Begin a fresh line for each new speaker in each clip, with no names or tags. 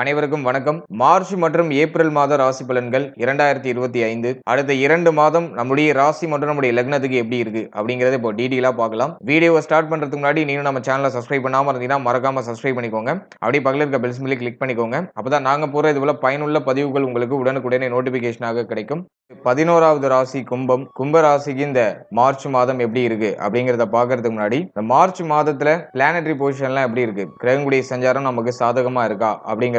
அனைவருக்கும் வணக்கம். மார்ச் மற்றும் ஏப்ரல் மாத ராசி பலன்கள் இரண்டாயிரத்தி இருபத்தி ஐந்து. அடுத்த இரண்டு மாதம் நம்முடைய ராசி மற்றும் நம்முடைய லக்னத்துக்கு எப்படி இருக்கு அப்படிங்கறத இப்போ டீடெயிலா பார்க்கலாம். வீடியோவை ஸ்டார்ட் பண்றதுக்கு முன்னாடி நீங்க நம்ம சேனலை சப்ஸ்கிரைப் பண்ணாம இருந்தீங்கன்னா மறக்காம சப்ஸ்கிரைப் பண்ணிக்கோங்க. அப்படியே பக்கத்தில் இருக்க பெல் சிம்பிளி கிளிக் பண்ணிக்கோங்க. அப்பதான் நாங்க போற இது போல பயனுள்ள பதிவுகள் உங்களுக்கு உடனுக்குடனே நோட்டிபிகேஷனாக கிடைக்கும். பதினோராவது ராசி கும்பம். கும்ப ராசிக்கு இந்த மார்ச் மாதம் எப்படி இருக்கு அப்படிங்கறத பாக்குறதுக்கு முன்னாடி இந்த மார்ச் மாதத்துல பிளானட்டரி பொசிஷன்லாம் எப்படி இருக்கு? கிரகங்குடி சஞ்சாரம் நமக்கு சாதகமா இருக்கா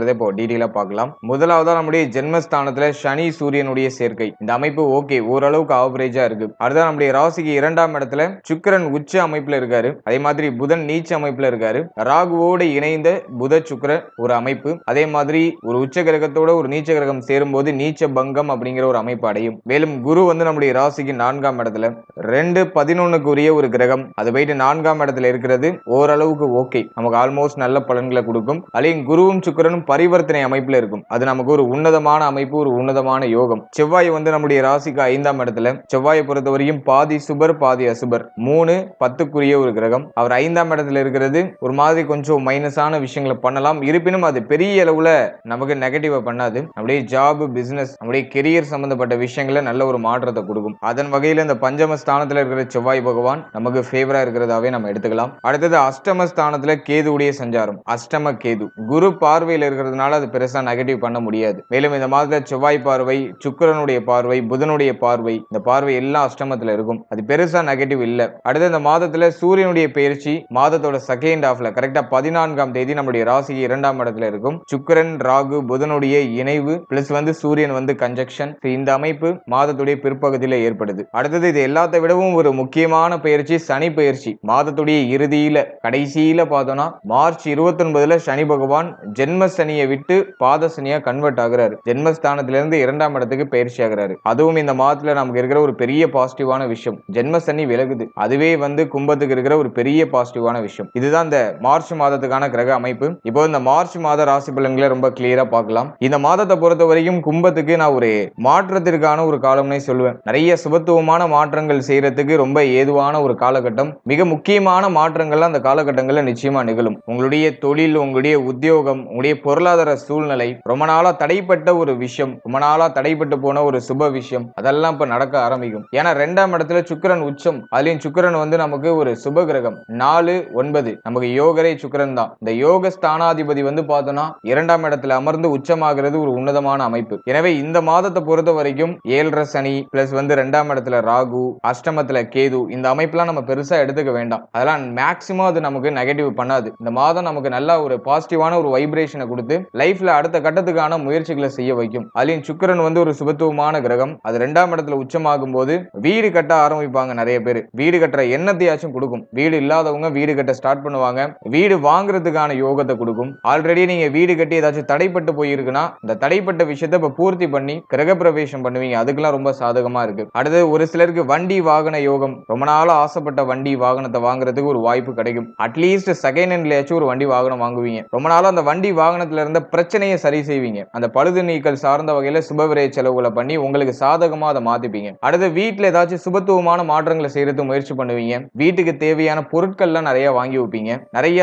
அப்படிங்கறத இப்போ டீட்டெயிலா பார்க்கலாம். முதலாவதா நம்முடைய ஜென்மஸ்தானத்துல சனி சூரியனுடைய சேர்க்கை. இந்த அமைப்பு ஓகே ஓரளவுக்கு ஆவரேஜா இருக்கு. அடுத்தது நம்முடைய ராசிக்கு இரண்டாம் இடத்துல சுக்கரன் உச்ச அமைப்புல இருக்காரு. அதே மாதிரி புதன் நீச்ச அமைப்புல இருக்காரு. ராகுவோடு இணைந்த புத சுக்கிர ஒரு அமைப்பு. அதே மாதிரி ஒரு உச்ச கிரகத்தோட ஒரு நீச்ச கிரகம் சேரும் போது நீச்ச பங்கம் அப்படிங்கிற ஒரு அமைப்பு அடையும். மேலும் குரு வந்து நம்முடைய ராசிக்கு நான்காம் இடத்துல. ரெண்டு பதினொன்னுக்கு உரிய ஒரு கிரகம். அது போயிட்டு நான்காம் இடத்துல இருக்கிறது ஓரளவுக்கு ஓகே நமக்கு ஆல்மோஸ்ட் நல்ல பலன்களை கொடுக்கும். அதையும் குருவும் சுக்கிரனும் பரிவர்த்தனை அமைப்பில் இருக்கும். அது நமக்கு ஒரு உன்னதமான அமைப்பு ஒரு உன்னதமான யோகம். செவ்வாய் வந்து நம்முடைய ராசிக்கு ஐந்தாம் இடத்துல. செவ்வாயை பொறுத்தவரையும் பாதி சுபர் பாதி அசுபர். மூணு பத்துக்குரிய ஒரு கிரகம். அவர் ஐந்தாம் இடத்துல இருக்கிறது. ஒரு மாதிரி கொஞ்சம் மைனஸான விஷயங்களை பண்ணலாம். இருப்பினும் அது பெரிய அளவுல நமக்கு நெகட்டிவா பண்ணாது. நம்முடைய ஜாப் பிசினஸ் நம்முடைய கெரியர் சம்பந்தப்பட்ட விஷயங்களை நல்ல ஒரு மாற்றத்தை கொடுக்கும். அதன் வகையில் இந்த பஞ்சம ஸ்தானத்தில் இருக்கிற செவ்வாய் பகவான் நமக்கு ஃபேவரா இருக்கிறதாவே நம்ம எடுத்துக்கலாம். அடுத்தது அஷ்டம ஸ்தானத்துல கேதுடைய சஞ்சாரம். அஷ்டம கேது. குரு பார்வையில் இருக்கிற இருக்கிறதுனால அது பெருசா நெகட்டிவ் பண்ண முடியாது. மேலும் இந்த மாதத்துல செவ்வாய் பார்வை சுக்கரனுடைய பார்வை புதனுடைய பார்வை இந்த பார்வை எல்லாம் அஷ்டமத்துல இருக்கும். அது பெருசா நெகட்டிவ் இல்ல. அடுத்து இந்த மாதத்துல சூரியனுடைய பயிற்சி மாதத்தோட செகண்ட் ஹாஃப்ல கரெக்டா பதினான்காம் தேதி நம்முடைய ராசிக்கு இரண்டாம் இடத்துல இருக்கும். சுக்கரன் ராகு புதனுடைய இணைவு பிளஸ் வந்து சூரியன் வந்து கன்ஜெக்ஷன் இந்த அமைப்பு மாதத்துடைய பிற்பகுதியில ஏற்படுது. அடுத்தது இது எல்லாத்த விடவும் ஒரு முக்கியமான பயிற்சி சனி பயிற்சி. மாதத்துடைய இறுதியில கடைசியில பார்த்தோம்னா மார்ச் இருபத்தி ஒன்பதுல சனி பகவான் ஜென்ம சனி சனியை விட்டு பாத சனியா கன்வெர்ட் ஆகுறாரு. ஜென்மஸ்தானத்துல இருந்து இரண்டாம் இடத்துக்கு பயிற்சி ஆகுறாரு. அதுவும் இந்த மாதத்துல நமக்கு இருக்கிற ஒரு பெரிய பாசிட்டிவான விஷயம். ஜென்ம சனி விலகுது. அதுவே வந்து கும்பத்துக்கு இருக்கிற ஒரு பெரிய பாசிட்டிவான விஷயம். இதுதான் இந்த மார்ச் மாதத்துக்கான கிரக அமைப்பு. இப்போ இந்த மார்ச் மாத ராசி பலன்களை ரொம்ப கிளியரா பார்க்கலாம். இந்த மாதத்தை பொறுத்த வரைக்கும் கும்பத்துக்கு நான் ஒரு மாற்றத்திற்கான ஒரு காலம்னே சொல்லுவேன். நிறைய சுபத்துவமான மாற்றங்கள் செய்யறதுக்கு ரொம்ப ஏதுவான ஒரு காலகட்டம். மிக முக்கியமான மாற்றங்கள்லாம் அந்த காலகட்டங்களில் நிச்சயமா நிகழும். உங்களுடைய தொழில் உங்களுடைய உத்தியோகம் உங்களுடைய பொருளாதார சூழ்நிலை ரொம்ப நாளா தடைப்பட்ட ஒரு விஷயம் ரொம்ப நாளா தடைப்பட்டு போன ஒரு சுப விஷயம் அதெல்லாம் இப்ப நடக்க ஆரம்பிக்கும். ஏன்னா ரெண்டாம் இடத்துல சுக்கிரன் உச்சம் அதுலயும் சுக்கரன் வந்து நமக்கு ஒரு சுப கிரகம். நாலு ஒன்பது நமக்கு யோகரே சுக்கரன் தான். இந்த யோக ஸ்தானாதிபதி வந்து பார்த்தோம்னா இரண்டாம் இடத்துல அமர்ந்து உச்சமாகிறது ஒரு உன்னதமான அமைப்பு. எனவே இந்த மாதத்தை பொறுத்த வரைக்கும் ஏழரை சனி பிளஸ் வந்து ரெண்டாம் இடத்துல ராகு அஷ்டமத்துல கேது இந்த அமைப்புலாம் நம்ம பெருசா எடுத்துக்க வேண்டாம். அதெல்லாம் மேக்சிமம் அது நமக்கு நெகட்டிவ் பண்ணாது. இந்த மாதம் நமக்கு நல்லா ஒரு பாசிட்டிவான ஒரு வைப்ரேஷனை கொடுத்து லைஃப்ல அடுத்த கட்டத்துக்கான முயற்சிகளை செய்ய வைக்கும். அதுலயும் சுக்கரன் வந்து ஒரு சுபத்துவமான கிரகம். அது ரெண்டாம் இடத்துல உச்சமாகும் போது வீடு கட்ட ஆரம்பிப்பாங்க நிறைய பேர். வீடு கட்டுற எண்ணத்தையாச்சும் கொடுக்கும். வீடு இல்லாதவங்க வீடு கட்ட ஸ்டார்ட் பண்ணுவாங்க. வீடு வாங்குறதுக்கான யோகத்தை கொடுக்கும். ஆல்ரெடி நீங்க வீடு கட்டி ஏதாச்சும் தடைப்பட்டு போயிருக்குன்னா இந்த தடைப்பட்ட விஷயத்தை இப்ப பூர்த்தி பண்ணி கிரகப்பிரவேசம் பண்ணுவீங்க. அதுக்கெல்லாம் ரொம்ப சாதகமா இருக்கு. அடுத்து ஒரு சிலருக்கு வண்டி வாகன யோகம். ரொம்ப நாளா ஆசைப்பட்ட வண்டி வாகனத்தை வாங்குறதுக்கு ஒரு வாய்ப்பு கிடைக்கும். அட்லீஸ்ட் செகண்ட் ஹேண்ட்லயாச்சும் ஒரு வண்டி வாகனம் வாங்குவீங்க. ரொம்ப நாளா அந்த வண்டி வாகனத்துல இருந்த பிரச்சனையை சரி செய்வீங்க. அந்த பழுது நீக்கல் சார்ந்த வகையில சுபவிரை செலவுகளை பண்ணி உங்களுக்கு சாதகமா அதை மாத்திப்பீங்க. அடுத்து வீட்டுல ஏதாச்சும் சுபத்துவமான மாற்றங்களை செய்யறதுக்கு முயற்சி பண்ணுவீங்க. வீட்டுக்கு தேவையான பொருட்கள்லாம் நிறைய வாங்கி வைப்பீங்க. நிறைய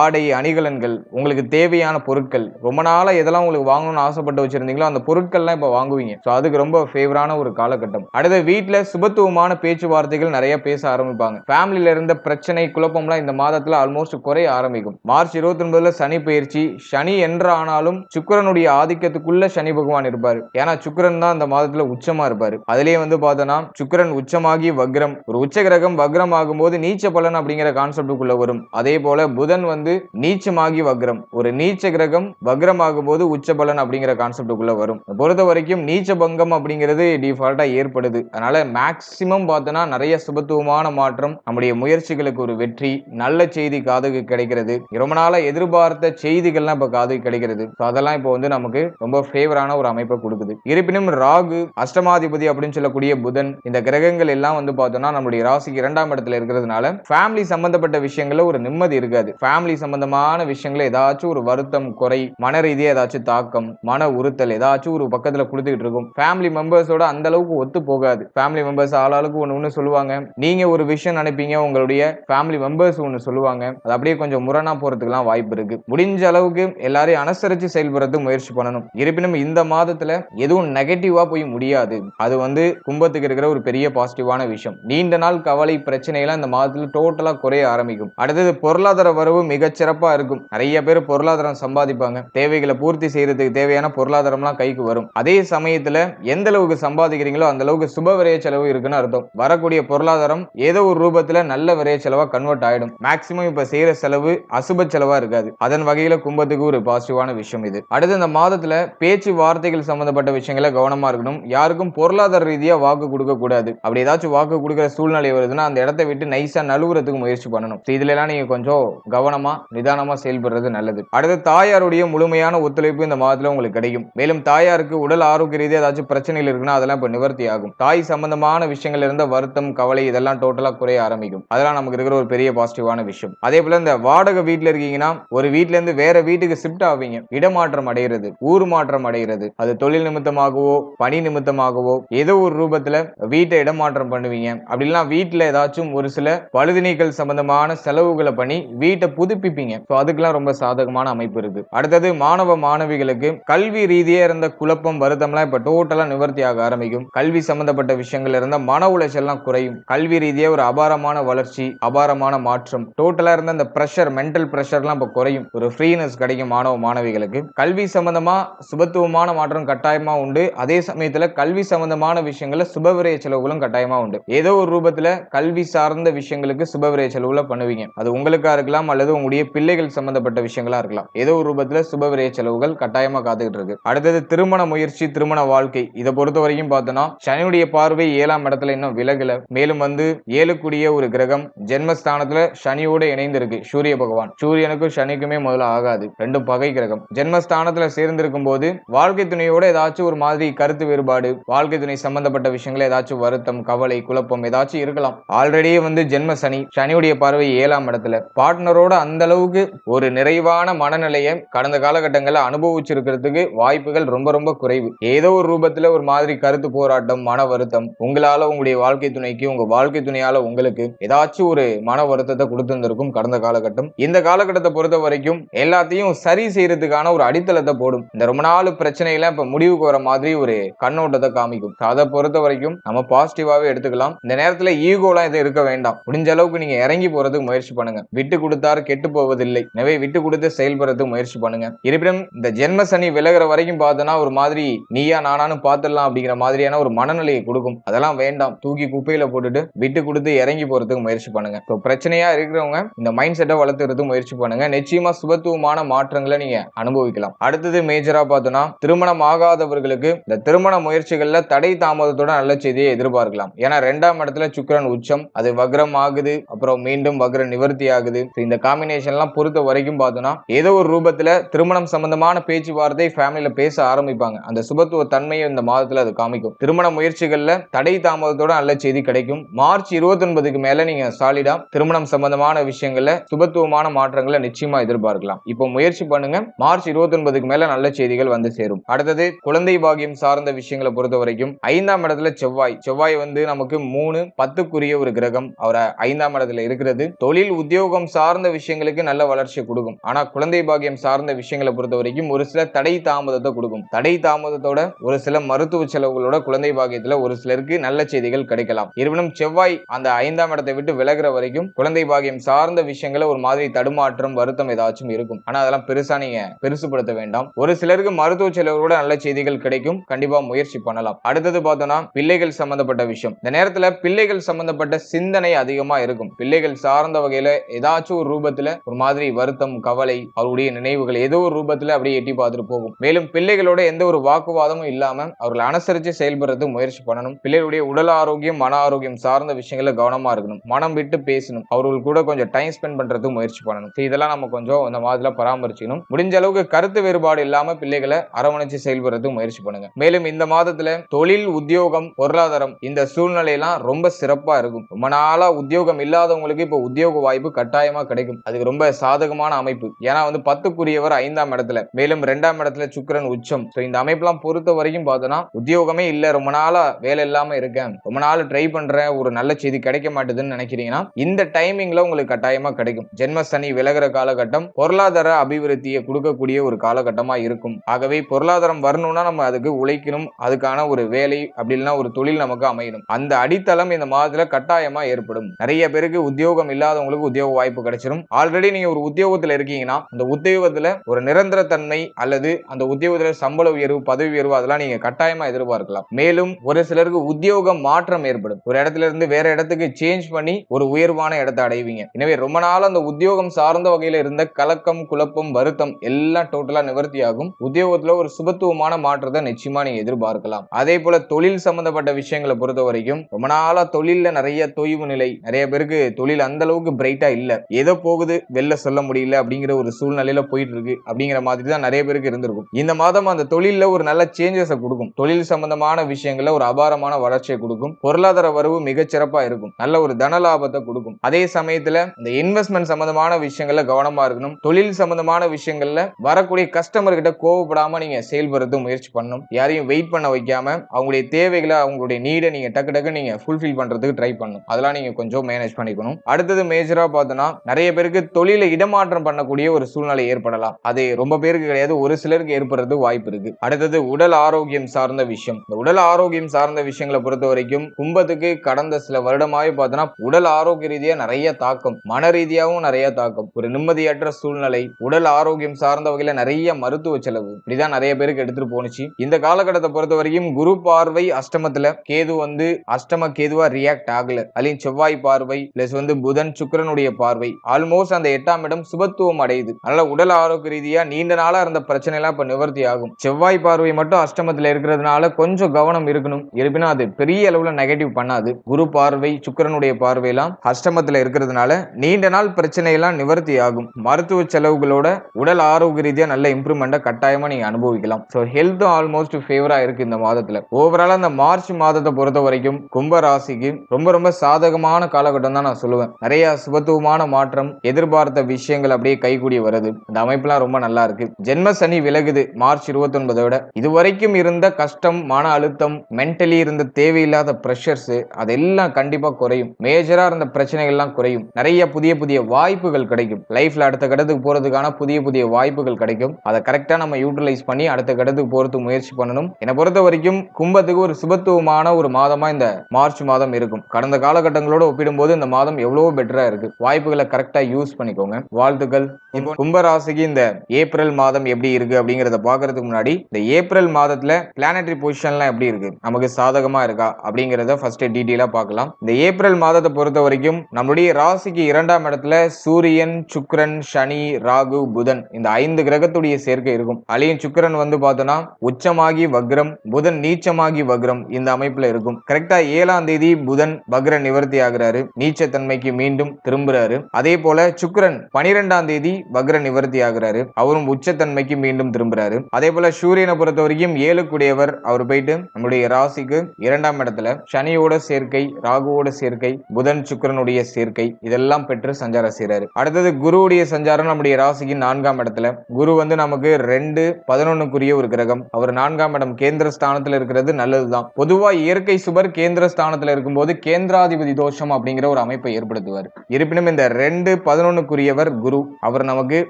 ஆடை அணிகலன்கள் உங்களுக்கு தேவையான பொருட்கள் ரொம்ப நாளா எதெல்லாம் உங்களுக்கு வாங்கணும்னு ஆசைப்பட்டு வச்சிருந்தீங்களோ அந்த பொருட்கள்லாம் இப்ப வாங்குவீங்க. ஸோ அதுக்கு ரொம்ப ஃபேவரான ஒரு காலகட்டம். அடுத்து வீட்டுல சுபத்துவமான பேச்சுவார்த்தைகள் நிறைய பேச ஆரம்பிப்பாங்க. ஃபேமிலியில இருந்த பிரச்சனை குழப்பம்லாம் இந்த மாதத்துல ஆல்மோஸ்ட் குறைய ஆரம்பிக்கும். மார்ச் இருபத்தி ஒன்பதுல சனி பயிற்சி சனி என்று ஆனாலும் சுக்கிரனுடைய ஆதிக்கத்துக்குள்ள சனி பகவான் இருப்பாரு. ஏன்னா சுக்கிரன் தான் அந்த மாதத்துல உச்சமா இருப்பாரு. அதுலயே வந்து பார்த்தோம்னா சுக்கிரன் உச்சமாகி வக்ரம். ஒரு உச்ச கிரகம் வக்ரம் ஆகும்போது நீச்ச பலன் அப்படிங்கிற கான்செப்டுக்குள்ள வரும். அதே போல புதன் வந்து நீச்சமாகி வக்ரம். ஒரு நீச்ச கிரகம் வக்ரம் ஆகும்போது உச்ச பலன் அப்படிங்கிற கான்செப்டுக்குள்ள வரும். பொறுத்த வரைக்கும் நீச்ச பங்கம் அப்படிங்கிறது டிஃபால்ட்டா ஏற்படுது. அதனால மேக்சிமம் பார்த்தோன்னா நிறைய சுபத்துவமான மாற்றம் நம்முடைய முயற்சிகளுக்கு ஒரு வெற்றி நல்ல செய்தி காதுக்கு கிடைக்கிறது. ரொம்ப நாளா எதிர்பார்த்த செய்திகள்லாம் இப்ப காதுக்கு கிடைக்கிறது. ஸோ அதெல்லாம் இப்போ வந்து நமக்கு ரொம்ப ஃபேவரான ஒரு அமைப்பை கொடுக்குது. இருப்பினும் ராகு அஷ்டமாதிபதி அப்படின்னு சொல்லக்கூடிய புதன் இந்த கிரகங்கள் எல்லாம் வந்து பார்த்தோம்னா நம்மளுடைய ராசிக்கு இரண்டாம் இடத்துல இருக்கிறதுனால ஃபேமிலி சம்பந்தப்பட்ட விஷயங்கள்ல ஒரு நிம்மதி இருக்காது. ஃபேமிலி சம்பந்தமான விஷயங்கள ஏதாச்சும் ஒரு வருத்தம் குறை மன ரீதியாக ஏதாச்சும் தாக்கம் மன உறுத்தல் ஏதாச்சும் ஒரு பக்கத்துல கொடுத்துக்கிட்டு இருக்கும். ஃபேமிலி மெம்பர்ஸோட அந்த அளவுக்கு ஒத்து போகாது. ஃபேமிலி மெம்பர்ஸ் ஆளாளுக்கு ஒன்று ஒன்று சொல்லுவாங்க. நீங்க ஒரு விஷயம் நினைப்பீங்க உங்களுடைய ஃபேமிலி மெம்பர்ஸ் ஒன்று சொல்லுவாங்க. அது அப்படியே கொஞ்சம் முரணா போறதுக்குலாம் வாய்ப்பு இருக்கு. முடிஞ்ச அளவுக்கு எல்லாரும் மாதிரி அனுசரிச்சு செயல்படுறது முயற்சி பண்ணணும். இருப்பினும் இந்த மாதத்துல எதுவும் நெகட்டிவா போய் முடியாது. அது வந்து கும்பத்துக்கு இருக்கிற ஒரு பெரிய பாசிட்டிவான விஷயம். நீண்ட நாள் கவலை பிரச்சனைகள்லாம் இந்த மாதத்துல டோட்டலா குறைய ஆரம்பிக்கும். அடுத்தது பொருளாதார வரவு மிக சிறப்பா இருக்கும். நிறைய பேர் பொருளாதாரம் சம்பாதிப்பாங்க. தேவைகளை பூர்த்தி செய்யறதுக்கு தேவையான பொருளாதாரம்லாம் கைக்கு வரும். அதே சமயத்துல எந்த அளவுக்கு சம்பாதிக்கிறீங்களோ அந்த அளவுக்கு சுப விரைய செலவு இருக்குன்னு அர்த்தம். வரக்கூடிய பொருளாதாரம் ஏதோ ஒரு ரூபத்துல நல்ல விரைய செலவா கன்வெர்ட் ஆயிடும். மேக்சிமம் இப்ப செய்யற செலவு அசுப செலவா இருக்காது. அதன் வகையில கும்பத்துக்கு ஒரு பாசிட்டிவான விஷயம் இது. அடுத்து இந்த மாதத்துல பேச்சு வார்த்தைகள் சம்பந்தப்பட்ட விஷயங்கள கவனமா இருக்கணும். யாருக்கும் பொருளாதார ரீதியா வாக்கு கொடுக்க கூடாது. அப்படி ஏதாச்சும் வாக்கு கொடுக்குற சூழ்நிலை வருதுன்னா அந்த இடத்தை விட்டு நைஸா நழுவுறதுக்கு முயற்சி பண்ணணும். இதுல எல்லாம் நீங்க கொஞ்சம் கவனமா நிதானமா செயல்படுறது நல்லது. அடுத்து தாயாருடைய முழுமையான ஒத்துழைப்பு இந்த மாதத்துல உங்களுக்கு கிடைக்கும். மேலும் தாயாருக்கு உடல் ஆரோக்கிய ரீதியா ஏதாச்சும் பிரச்சனைகள் இருக்குன்னா அதெல்லாம் இப்ப நிவர்த்தி ஆகும். தாய் சம்பந்தமான விஷயங்கள் இருந்த வருத்தம் கவலை இதெல்லாம் டோட்டலா குறைய ஆரம்பிக்கும். அதெல்லாம் நமக்கு இருக்கிற ஒரு பெரிய பாசிட்டிவான விஷயம். அதே போல இந்த வாடகை வீட்டுல இருக்கீங்கன்னா ஒரு வீட்டுல இருந்து வேற வீட்டுக்கு ஷிஃப்ட் ஆவீங்க. இடமாற்றம் அடைகிறது ஊர் மாற்றம் அடைகிறது. அது தொழில் நிமித்தமாகவோ பணி நிமித்தமாகவோ ஏதோ ஒரு ரூபத்துல வீட்டை இடமாற்றம் பண்ணுவீங்க. அப்படிலாம் வீட்டுல ஏதாச்சும் ஒரு சில பழுது நீக்கல் சம்பந்தமான செலவுகளை பண்ணி வீட்டை புதுப்பிப்பீங்க. ஸோ அதுக்கெல்லாம் ரொம்ப சாதகமான அமைப்பு இருக்கு. அடுத்தது மாணவ மாணவிகளுக்கு கல்வி ரீதியா இருந்த குழப்பம் வருத்தம்லாம் இப்ப டோட்டலா நிவர்த்தி ஆக ஆரம்பிக்கும். கல்வி சம்பந்தப்பட்ட விஷயங்கள் இருந்த மன உளைச்சல்லாம் குறையும். கல்வி ரீதியா ஒரு அபாரமான வளர்ச்சி அபாரமான மாற்றம். டோட்டலா இருந்த அந்த ப்ரெஷர் மென்டல் ப்ரெஷர்லாம் இப்ப குறையும். ஒரு ஃப்ரீனஸ் கிடைக்கும் மாணவ மாணவிகளுக்கு. கல்வி சம்பந்தமா சுபத்துவமான மாற்றம் கட்டாயமா உண்டு. அதே சமயத்துல கல்வி சம்பந்தமான விஷயங்கள்ல சுபவிரய செலவுகளும் கட்டாயமா உண்டு. ஏதோ ஒரு ரூபத்துல கல்வி சார்ந்த விஷயங்களுக்கு சுபவிரய செலவுல பண்ணுவீங்க. அது உங்களுக்கா இருக்கலாம் அல்லது உங்களுடைய பிள்ளைகள் சம்பந்தப்பட்ட விஷயங்களா இருக்கலாம். ஏதோ ஒரு ரூபத்துல சுபவிரய செலவுகள் கட்டாயமா காத்துக்கிட்டு இருக்கு. அடுத்தது திருமண முயற்சி திருமண வாழ்க்கை. இதை பொறுத்த வரைக்கும் பார்த்தோம்னா சனியுடைய பார்வை ஏழாம் இடத்துல இன்னும் விலகல. மேலும் வந்து ஏழுக்குடிய ஒரு கிரகம் ஜென்மஸ்தானத்துல சனியோட இணைந்திருக்கு. சூரிய பகவான். சூரியனுக்கும் சனிக்குமே முதல்ல ஆகாது. ரெண்டும் பகை கிரகம் ஜென்மஸ்தானத்துல சேர்ந்திருக்கும் போது வாழ்க்கை துணையோட ஏதாச்சும் ஒரு மாதிரி கருத்து வேறுபாடு வாழ்க்கை துணை சம்பந்தப்பட்ட விஷயங்கள் ஏதாச்சும் வருத்தம் கவலை குழப்பம் ஏதாச்சும் இருக்கலாம். ஆல்ரெடியே வந்து ஜென்ம சனி சனியுடைய பார்வை ஏழாம் இடத்துல. பார்ட்னரோட அந்த அளவுக்கு ஒரு நிறைவான மனநிலையை கடந்த காலகட்டங்களில் அனுபவிச்சிருக்கிறதுக்கு வாய்ப்புகள் ரொம்ப ரொம்ப குறைவு. ஏதோ ஒரு ரூபத்துல ஒரு மாதிரி கருத்து போராட்டம் மன வருத்தம் உங்களால உங்களுடைய வாழ்க்கை துணைக்கு உங்க வாழ்க்கை துணையால உங்களுக்கு ஏதாச்சும் ஒரு மன வருத்தத்தை கொடுத்திருந்திருக்கும் கடந்த காலகட்டம். இந்த காலகட்டத்தை பொறுத்த வரைக்கும் எல்லாத்தையும் சரி செய்ய செய்யறதுக்கான ஒரு அடித்தளத்தை போடும். இந்த ரொம்ப நாள் பிரச்சனையில இப்ப முடிவுக்கு வர மாதிரி ஒரு கண்ணோட்டத்தை காமிக்கும். அதை பொறுத்த வரைக்கும் நம்ம பாசிட்டிவாவே எடுத்துக்கலாம். இந்த நேரத்துல ஈகோலாம் எதுவும் இருக்க வேண்டாம். முடிஞ்ச அளவுக்கு நீங்க இறங்கி போறதுக்கு முயற்சி பண்ணுங்க. விட்டு கொடுத்தாரு கெட்டு போவதில்லை. எனவே விட்டு கொடுத்து செயல்படுறதுக்கு முயற்சி பண்ணுங்க. இருப்பினும் இந்த ஜென்ம சனி விலகுற வரைக்கும் பார்த்தோன்னா ஒரு மாதிரி நீயா நானானு பார்த்துடலாம் அப்படிங்கிற மாதிரியான ஒரு மனநிலையை கொடுக்கும். அதெல்லாம் வேண்டாம். தூக்கி குப்பையில போட்டுட்டு விட்டு கொடுத்து இறங்கி போறதுக்கு முயற்சி பண்ணுங்க. ஸோ பிரச்சனையா இருக்கிறவங்க இந்த மைண்ட் செட்டை வளர்த்துறதுக்கு முயற்சி பண்ணுங்க. நிச்சயமா சுபத்துவமான மாற்றங்களை நீங்க நீங்க அனுபவிக்கலாம். அடுத்தது மேஜரா பார்த்தோம்னா திருமணம் ஆகாதவர்களுக்கு இந்த திருமண முயற்சிகள்ல தடை தாமதத்தோட நல்ல செய்தியை எதிர்பார்க்கலாம். ஏன்னா ரெண்டாம் இடத்துல சுக்கரன் உச்சம் அது வக்ரம் ஆகுது அப்புறம் மீண்டும் வக்ர நிவர்த்தி ஆகுது. இந்த காம்பினேஷன் எல்லாம் பொறுத்த வரைக்கும் பார்த்தோம்னா ஏதோ ஒரு ரூபத்துல திருமணம் சம்பந்தமான பேச்சுவார்த்தை ஃபேமிலியில பேச ஆரம்பிப்பாங்க. அந்த சுபத்துவ தன்மையை இந்த மாதத்துல அது காமிக்கும். திருமண முயற்சிகள்ல தடை தாமதத்தோட நல்ல செய்தி கிடைக்கும். மார்ச் இருபத்தி ஒன்பதுக்கு மேல நீங்க சாலிடா திருமணம் சம்பந்தமான விஷயங்கள்ல சுபத்துவமான மாற்றங்களை நிச்சயமா எதிர்பார்க்கலாம். இப்போ முயற்சி பண்ணுங்க பாருங்க. மார்ச் இருபத்தி ஒன்பதுக்கு மேல நல்ல செய்திகள் வந்து சேரும். அடுத்தது குழந்தை பாகியம் சார்ந்த விஷயங்களை பொறுத்த வரைக்கும் ஐந்தாம் இடத்துல செவ்வாய். செவ்வாய் வந்து நமக்கு மூணு பத்துக்குரிய ஒரு கிரகம். அவரை ஐந்தாம் இடத்துல இருக்கிறது. தொழில் உத்தியோகம் சார்ந்த விஷயங்களுக்கு நல்ல வளர்ச்சி கொடுக்கும். ஆனா குழந்தை பாகியம் சார்ந்த விஷயங்களை பொறுத்த வரைக்கும் ஒரு சில தடை தாமதத்தை கொடுக்கும். தடை தாமதத்தோட ஒரு சில மருத்துவ செலவுகளோட குழந்தை பாகியத்துல ஒரு சிலருக்கு நல்ல செய்திகள் கிடைக்கலாம். இருப்பினும் செவ்வாய் அந்த ஐந்தாம் இடத்தை விட்டு விலகிற வரைக்கும் குழந்தை பாகியம் சார்ந்த விஷயங்களை ஒரு மாதிரி தடுமாற்றம் வருத்தம் ஏதாச்சும் இருக்கும். ஆனா அதெல்லாம் பெருசா நீங்க பெருசுபடுத்த வேண்டாம். ஒரு சிலருக்கு மருத்துவ செலவுகளோட நல்ல செய்திகள் கிடைக்கும். கண்டிப்பா முயற்சி பண்ணலாம். அடுத்தது பார்த்தோம்னா பிள்ளைகள் சம்பந்தப்பட்ட விஷயம். இந்த நேரத்துல பிள்ளைகள் சம்பந்தப்பட்ட சிந்தனை அதிகமா இருக்கும். பிள்ளைகள் சார்ந்த வகையில ஏதாச்சும் ஒரு ரூபத்துல ஒரு மாதிரி வருத்தம் கவலை அவருடைய நினைவுகள் ஏதோ ஒரு ரூபத்துல அப்படியே எட்டி பார்த்துட்டு போகும். மேலும் பிள்ளைகளோட எந்த ஒரு வாக்குவாதமும் இல்லாம அவர்களை அனுசரிச்சு செயல்படுறதுக்கு முயற்சி பண்ணணும். பிள்ளைகளுடைய உடல் ஆரோக்கியம் மன ஆரோக்கியம் சார்ந்த விஷயங்களை கவனமா இருக்கணும். மனம் விட்டு பேசணும். அவர்கள் கூட கொஞ்சம் டைம் ஸ்பெண்ட் பண்றதுக்கு முயற்சி பண்ணணும். இதெல்லாம் நம்ம கொஞ்சம் இந்த மாதிரி பராமரிச்சுக்கணும். முடிஞ்ச அளவுக்கு கருத்து வேறுபாடு இல்லாம பிள்ளைகளை அரவணைச்சு செயல்படுறதுக்கு முயற்சி பண்ணுங்க. மேலும் இந்த மாதத்துல தொழில் உத்தியோகம் பொருளாதாரம் இந்த சூழ்நிலையெல்லாம் ரொம்ப சிறப்பா இருக்கும். ரொம்ப நாளா உத்தியோகம் இல்லாதவங்களுக்கு இப்போ உத்தியோக வாய்ப்பு கட்டாயமா கிடைக்கும். அதுக்கு ரொம்ப சாதகமான அமைப்பு. ஏன்னா வந்து பத்துக்குரியவர் ஐந்தாம் இடத்துல மேலும் ரெண்டாம் இடத்துல சுக்கரன் உச்சம். ஸோ இந்த அமைப்பெல்லாம் பொறுத்த வரைக்கும் பார்த்தோன்னா உத்தியோகமே இல்ல. ரொம்ப நாளா வேலை இல்லாம இருக்கேன். ரொம்ப நாள் ட்ரை பண்றேன். ஒரு நல்ல செய்தி கிடைக்க மாட்டேதுன்னு நினைக்கிறீங்கன்னா இந்த டைமிங்ல உங்களுக்கு கட்டாயமா கிடைக்கும். ஜென்ம சனி விலகிற காலகட்டம் பொருளாதார அபிவிருத்தியை கொடுக்கக்கூடிய ஒரு காலகட்டமாக இருக்கும். ஆகவே பொருளாதாரம் வரணும்னா நம்ம அதுக்கு உழைக்கணும். அதுக்கான ஒரு வேலை அப்படி இல்லைன்னா ஒரு தொழில் நமக்கு அமையணும். அந்த அடித்தளம் இந்த மாதத்துல கட்டாயமா ஏற்படும். நிறைய பேருக்கு உத்தியோகம் இல்லாதவங்களுக்கு உத்தியோக வாய்ப்பு கிடைச்சிடும் ஆல்ரெடி நீங்க ஒரு உத்தியோகத்துல இருக்கீங்கன்னா அந்த உத்தியோகத்துல ஒரு நிரந்தர தன்மை அல்லது அந்த உத்தியோகத்துல சம்பள உயர்வு பதவி உயர்வு அதெல்லாம் நீங்க கட்டாயமா எதிர்பார்க்கலாம். மேலும் ஒரு சிலருக்கு உத்தியோக மாற்றம் ஏற்படும். ஒரு இடத்துல இருந்து வேற இடத்துக்கு சேஞ்ச் பண்ணி ஒரு உயர்வான இடத்தை அடைவீங்க. எனவே ரொம்ப நாள் அந்த உத்தியோகம் சார்ந்த வகையில இருந்த கலக்கம் குழப்பம் வருத்தம் எல்லாம் டோட்டலா நிவர்த்தி ஆகும் உத்தியோகத்துல ஒரு சுபத்துவமான மாற்றத்தை நிச்சயமா நீங்க எதிர்பார்க்கலாம். அதே போல தொழில் சம்பந்தப்பட்ட விஷயங்களை பொறுத்த வரைக்கும் ரொம்ப நாளா தொழில்ல நிறைய தொய்வு நிலை. நிறைய பேருக்கு தொழில் அந்த அளவுக்கு பிரைட்டா இல்ல. ஏதோ போகுது வெளில சொல்ல முடியல அப்படிங்கிற ஒரு சூழ்நிலையில போயிட்டு இருக்கு அப்படிங்கிற மாதிரி தான் நிறைய பேருக்கு இருந்திருக்கும். இந்த மாதம் அந்த தொழில்ல ஒரு நல்ல சேஞ்சஸை கொடுக்கும். தொழில் சம்பந்தமான விஷயங்கள்ல ஒரு அபாரமான வளர்ச்சியை கொடுக்கும். பொருளாதார வரவு மிகச்சிறப்பா இருக்கும். நல்ல ஒரு தன லாபத்தை கொடுக்கும். அதே சமயத்துல இந்த இன்வெஸ்ட்மெண்ட் சம்பந்தமான விஷயங்கள்ல கவனமா இருக்கணும். தொழில் சம்பந்தமான விஷயங்கள் விஷயங்கள்ல வரக்கூடிய கஸ்டமர் கிட்ட கோவப்படாம நீங்க செயல்படுறது முயற்சி பண்ணணும். யாரையும் வெயிட் பண்ண வைக்காம அவங்களுடைய தேவைகளை அவங்களுடைய நீடை நீங்க டக்கு டக்கு நீங்க ஃபுல்ஃபில் பண்றதுக்கு ட்ரை பண்ணணும். அதெல்லாம் நீங்க கொஞ்சம் மேனேஜ் பண்ணிக்கணும். அடுத்தது மேஜரா பார்த்தோம்னா நிறைய பேருக்கு தொழில இடமாற்றம் பண்ணக்கூடிய ஒரு சூழ்நிலை ஏற்படலாம். அது ரொம்ப பேருக்கு கிடையாது ஒரு சிலருக்கு ஏற்படுறது வாய்ப்பு இருக்கு. அடுத்தது உடல் ஆரோக்கியம் சார்ந்த விஷயம். இந்த உடல் ஆரோக்கியம் சார்ந்த விஷயங்களை பொறுத்த வரைக்கும் கும்பத்துக்கு கடந்த சில வருடமாவே பார்த்தோம்னா உடல் ஆரோக்கிய ரீதியா நிறைய தாக்கம். மன ரீதியாகவும் நிறைய தாக்கம். ஒரு நிம்மதியற்ற சூழ்நிலை உடல் ஆரோக்கியம் சார்ந்த வகையில் நிறைய மருத்துவ செலவு. இப்படிதான் நிறைய பேருக்கு எடுத்துட்டு போனுச்சு இந்த காலகட்டத்தை பொறுத்த வரைக்கும் குரு பார்வை அஷ்டமத்துல கேது வந்து அஷ்டம கேதுவா ரியாக்ட் ஆகல. அதுலயும் செவ்வாய் பார்வை பிளஸ் வந்து புதன் சுக்கரனுடைய பார்வை. ஆல்மோஸ்ட் அந்த எட்டாம் இடம் சுபத்துவம் அடையுது. அதனால உடல் ஆரோக்கிய ரீதியா நீண்ட நாளா இருந்த பிரச்சனை எல்லாம் இப்ப நிவர்த்தி ஆகும். செவ்வாய் பார்வை மட்டும் அஷ்டமத்துல இருக்கிறதுனால கொஞ்சம் கவனம் இருக்கணும். இருப்பினும் அது பெரிய அளவுல நெகட்டிவ் பண்ணாது. குரு பார்வை சுக்கிரனுடைய பார்வையெல்லாம் அஷ்டமத்துல இருக்கிறதுனால நீண்ட நாள் பிரச்சனை எல்லாம் நிவர்த்தி ஆகும். மருத்துவ செலவுகளோட உடல் ஆரோக்கிய ரீதியாக நல்ல இம்ப்ரூவ்மெண்ட்டை கட்டாயமா நீங்க அனுபவிக்கலாம். ஸோ ஹெல்த்தும் ஆல்மோஸ்ட் ஃபேவராக இருக்குது இந்த மாதத்துல. ஓவரால் அந்த மார்ச் மாதத்தை பொறுத்த வரைக்கும் கும்ப ராசிக்கு ரொம்ப ரொம்ப சாதகமான காலகட்டம் தான் நான் சொல்லுவேன். நிறைய சுபத்துவமான மாற்றம் எதிர்பார்த்த விஷயங்கள் அப்படியே கைகூடி வருது. இந்த அமைப்புலாம் ரொம்ப நல்லா இருக்கு. ஜென்ம சனி விலகுது மார்ச் இருபத்தி ஒன்பதோட இதுவரைக்கும் இருந்த கஷ்டம் மன அழுத்தம் மென்டலி இருந்த தேவையில்லாத ப்ரெஷர்ஸ் அதெல்லாம் கண்டிப்பாக குறையும். மேஜரா இருந்த பிரச்சனைகள்லாம் குறையும். நிறைய புதிய புதிய வாய்ப்புகள் கிடைக்கும். லைஃப்ல அடுத்த கட்டத்துக்கு போறதுக்கான புதிய புதிய வாய்ப்புகள் கிடைக்கும். அதை கரெக்டா நம்ம யூட்டிலைஸ் பண்ணி அடுத்த கட்டத்துக்கு போறதுக்கு முயற்சி பண்ணணும். என்னை பொறுத்த வரைக்கும் கும்பத்துக்கு ஒரு சுபத்துவமான ஒரு மாதமா இந்த மார்ச் மாதம் இருக்கும். கடந்த காலகட்டங்களோட ஒப்பிடும்போது இந்த மாதம் எவ்வளவோ பெட்டரா இருக்கு. வாய்ப்புகளை கரெக்டா யூஸ் பண்ணிக்கோங்க. வாழ்த்துக்கள். இப்போ கும்ப ராசிக்கு இந்த ஏப்ரல் மாதம் எப்படி இருக்கு அப்படிங்கறத பாக்குறதுக்கு முன்னாடி இந்த ஏப்ரல் மாதத்துல பிளானட்டரி பொசிஷன்லாம் எப்படி இருக்கு? நமக்கு சாதகமா இருக்கா? அப்படிங்கறத ஃபர்ஸ்ட் டீட்டெயிலா பார்க்கலாம். இந்த ஏப்ரல் மாதத்தை பொறுத்த வரைக்கும் நம்மளுடைய ராசிக்கு இரண்டாம் இடத்துல சூரியன் சுக்ரன் சனி ராகு புதன் இந்த ஐந்து கிரகத்துடைய சேர்க்கை இருக்கும். அலியன் சுக்கிரன் வந்து பார்த்தோன்னா உச்சமாகி வக்ரம் புதன் நீச்சமாகி வக்ரம் இந்த அமைப்புல இருக்கும். கரெக்டா ஏழாம் தேதி புதன் வக்ர நிவர்த்தி ஆகுறாரு. நீச்சத்தன்மைக்கு மீண்டும் திரும்புறாரு. அதே போல சுக்கரன் பனிரெண்டாம் தேதி வக்ர நிவர்த்தி ஆகுறாரு. அவரும் உச்சத்தன்மைக்கு மீண்டும் திரும்புறாரு. அதே போல சூரியனை பொறுத்த வரைக்கும் ஏழுக்குடையவர் அவர் போயிட்டு நம்முடைய ராசிக்கு இரண்டாம் இடத்துல சனியோட சேர்க்கை ராகுவோட சேர்க்கை புதன் சுக்கிரனுடைய சேர்க்கை இதெல்லாம் பெற்று சஞ்சாரம் செய்யறாரு அடுத்தது குருவுடைய சஞ்சாரம் நம்முடைய ராசிக்கு நான்காம் இடத்துல குரு வந்து நமக்கு ரெண்டு பதினொன்னுக்குரிய ஒரு கிரகம். அவர் நான்காம் இடம் கேந்திர ஸ்தானத்துல இருக்கிறது நல்லதுதான். பொதுவா இயற்கை சுபர் கேந்திர ஸ்தானத்துல இருக்கும்போது கேந்திராதிபதி தோஷம் அப்படிங்கிற ஒரு அமைப்பை ஏற்படுத்துவார். இருப்பினும் இந்த ரெண்டு பதினொன்னுக்குரியவர் குரு. அவர் நமக்கு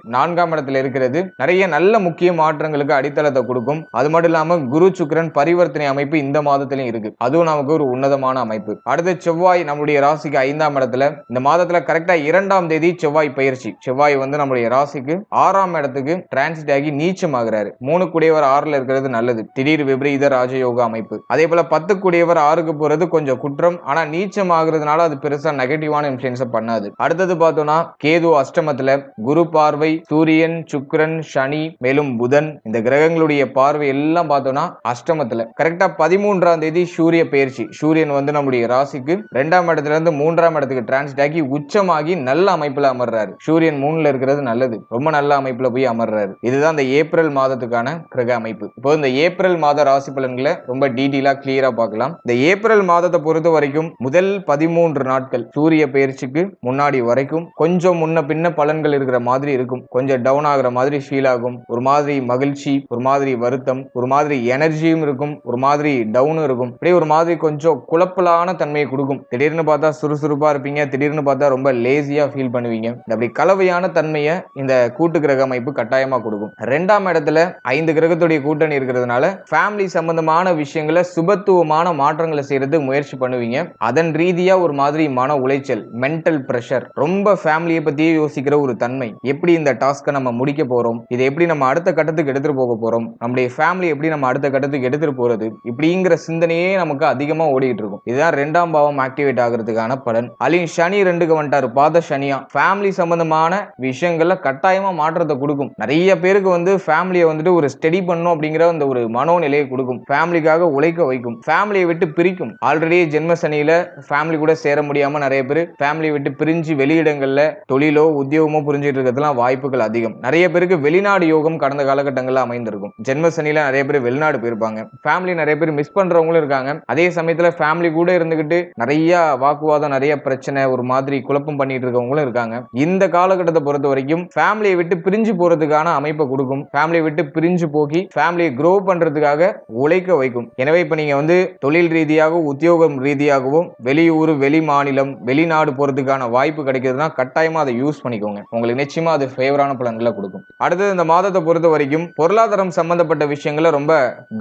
நான்காம் இடத்துல இருக்கிறது நிறைய நல்ல முக்கிய மாற்றங்களுக்கு அடித்தளத்தை கொடுக்கும். அது மட்டும் இல்லாம குரு சுக்கரன் பரிவர்த்தனை அமைப்பு இந்த மாதத்திலும் இருக்கு. அதுவும் நமக்கு ஒரு உன்னதமான அமைப்பு. அடுத்து செவ்வாய் நம்முடைய ராசிக்கு ஐந்தாம் இடத்துல இந்த மாதத்துல கரெக்டா இரண்டாம் தேதி செவ்வாய் பயிற்சி. செவ்வாய் வந்து நம்முடைய ராசிக்கு ஆறாம் இடத்துக்கு டிரான்சிட் ஆகி நீச்சம் ஆகுறாரு மூணு கூடியவர் ஆறுல இருக்கிறது நல்லது. திடீர் விபரீத ராஜயோக அமைப்பு. அதே போல பத்து கூடியவர் ஆறுக்கு போறது கொஞ்சம் குற்றம். ஆனா நீச்சம் ஆகுறதுனால அது பெருசா நெகட்டிவான இன்ஃபுளுன்ஸை பண்ணாது. அடுத்தது பார்த்தோம்னா கேது அஷ்டமத்துல குரு பார்வை சூரியன் சுக்கிரன் சனி மேலும் புதன் இந்த கிரகங்களுடைய பார்வை எல்லாம் பார்த்தோம்னா அஷ்டமத்துல. கரெக்டா பதிமூன்றாம் தேதி சூரிய பயிற்சி. சூரியன் வந்து நம்முடைய ராசிக்கு ரெண்டாம் இடத்துல இருந்து மூன்றாம் இடத்துக்கு டிரான்ஸ்ட் ஆகி உச்சமாகி நல்ல அமைப்புல அமர்றாரு. சூரியன் மூணுல இருக்கிறது நல்லது. ரொம்ப நல்ல அமைப்பு அமைப்புல போய் அமர்றாரு. இதுதான் இந்த ஏப்ரல் மாதத்துக்கான கிரக அமைப்பு. இப்போ இந்த ஏப்ரல் மாத ராசி பலன்களை ரொம்ப டீட்டெயிலா கிளியரா பார்க்கலாம். இந்த ஏப்ரல் மாதத்தை பொறுத்த வரைக்கும் முதல் பதிமூன்று நாட்கள் சூரிய பயிற்சிக்கு முன்னாடி வரைக்கும் கொஞ்சம் முன்ன பின்ன பலன்கள் இருக்கிற மாதிரி இருக்கும். கொஞ்சம் டவுன் ஆகுற மாதிரி ஃபீல் ஆகும். ஒரு மாதிரி மகிழ்ச்சி ஒரு மாதிரி வருத்தம் ஒரு மாதிரி எனர்ஜியும் இருக்கும். ஒரு மாதிரி டவுனும் இருக்கும். அப்படியே ஒரு மாதிரி கொஞ்சம் குழப்பலான தன்மையை கொடுக்கும். திடீர்னு பார்த்தா சுறுசுறுப்பா இருப்பீங்க. திடீர்னு பார்த்தா ரொம்ப லேசியா ஃபீல் பண்ணுவீங்க. இந்த அப்படி கலவையான தன்மையை இந்த கூட்டு கிரக கிரகமைப்பு கட்டாயமா கொடுக்கும். ரெண்டாம் இடத்துல ஐந்து கிரகத்துடைய கூட்டணி இருக்கிறதுனால ஃபேமிலி சம்பந்தமான விஷயங்களை சுபத்துவமான மாற்றங்களை செய்யறது முயற்சி பண்ணுவீங்க. அதன் ரீதியா ஒரு மாதிரி மன உளைச்சல் மென்டல் பிரஷர் ரொம்ப ஃபேமிலியை பத்தியே யோசிக்கிற ஒரு தன்மை. எப்படி இந்த டாஸ்க்கை நம்ம முடிக்க போறோம்? இதை எப்படி நம்ம அடுத்த கட்டத்துக்கு எடுத்துட்டு போக போறோம்? நம்முடைய ஃபேமிலி எப்படி நம்ம அடுத்த கட்டத்துக்கு எடுத்துட்டு போறது? இப்படிங்கிற சிந்தனையே நமக்கு அதிகமா ஓடிட்டு இருக்கும். இதுதான் ரெண்டாம் பாவம் ஆக்டிவேட் ஆகிறதுக்கான பலன். அலின் சனி ரெண்டுக்கு வந்துட்டாரு பாத சனியா ஃபேமிலி சம்பந்தமான விஷயங்கள்ல கட்டாயமா மாற்றத்தை கொடுக்கும். நிறைய பேருக்கு வந்து ஃபேமிலியை வந்துட்டு ஒரு ஸ்டடி பண்ணும் அப்படிங்கிற அந்த ஒரு மனோநிலையை கொடுக்கும். ஃபேமிலிக்காக உழைக்க வைக்கும். ஃபேமிலியை விட்டு பிரிக்கும். ஆல்ரெடி ஜென்ம சனியில ஃபேமிலி கூட சேர முடியாம நிறைய பேர் ஃபேமிலியை விட்டு பிரிஞ்சு வெளியிடங்கள்ல தொழிலோ உத்தியோகமோ புரிஞ்சுட்டு இருக்கிறதுலாம் வாய்ப்புகள் அதிகம். நிறைய பேருக்கு வெளிநாடு யோகம் கடந்த காலகட்டங்களில் அமைந்திருக்கும். ஜென்ம சனியில நிறைய பேர் வெளிநாடு போயிருப்பாங்க. ஃபேமிலி நிறைய பேர் மிஸ் பண்றவங்களும் இருக்காங்க. அதே சமயத்துல ஃபேமிலி கூட இருந்துகிட்டு நிறைய வாக்குவாதம் நிறைய பிரச்சனை ஒரு மாதிரி குழப்பம் பண்ணிட்டு இருக்கவங்களும் இருக்காங்க. இந்த காலகட்டத்தை பொறுத்த வரைக்கும் ஃபேமிலியை விட்டு பிரிஞ்சு போறதுக்கான அமைப்பை கொடுக்கும். ஃபேமிலியை விட்டு பிரிஞ்சு போகி ஃபேமிலியை க்ரோ பண்றதுக்காக உழைக்க வைக்கும். எனவே இப்ப நீங்க வந்து தொழில் ரீதியாகவும் உத்தியோகம் ரீதியாகவும் வெளியூர் வெளி மாநிலம் வெளிநாடு போறதுக்கான வாய்ப்பு கிடைக்கிறதுனா கட்டாயமா அதை யூஸ் பண்ணிக்கோங்க. உங்களுக்கு நிச்சயமா அது ஃபேவரான பலன்களை கொடுக்கும். அடுத்தது இந்த மாதத்தை பொறுத்த வரைக்கும் பொருளாதாரம் சம்பந்தப்பட்ட விஷயங்கள ரொம்ப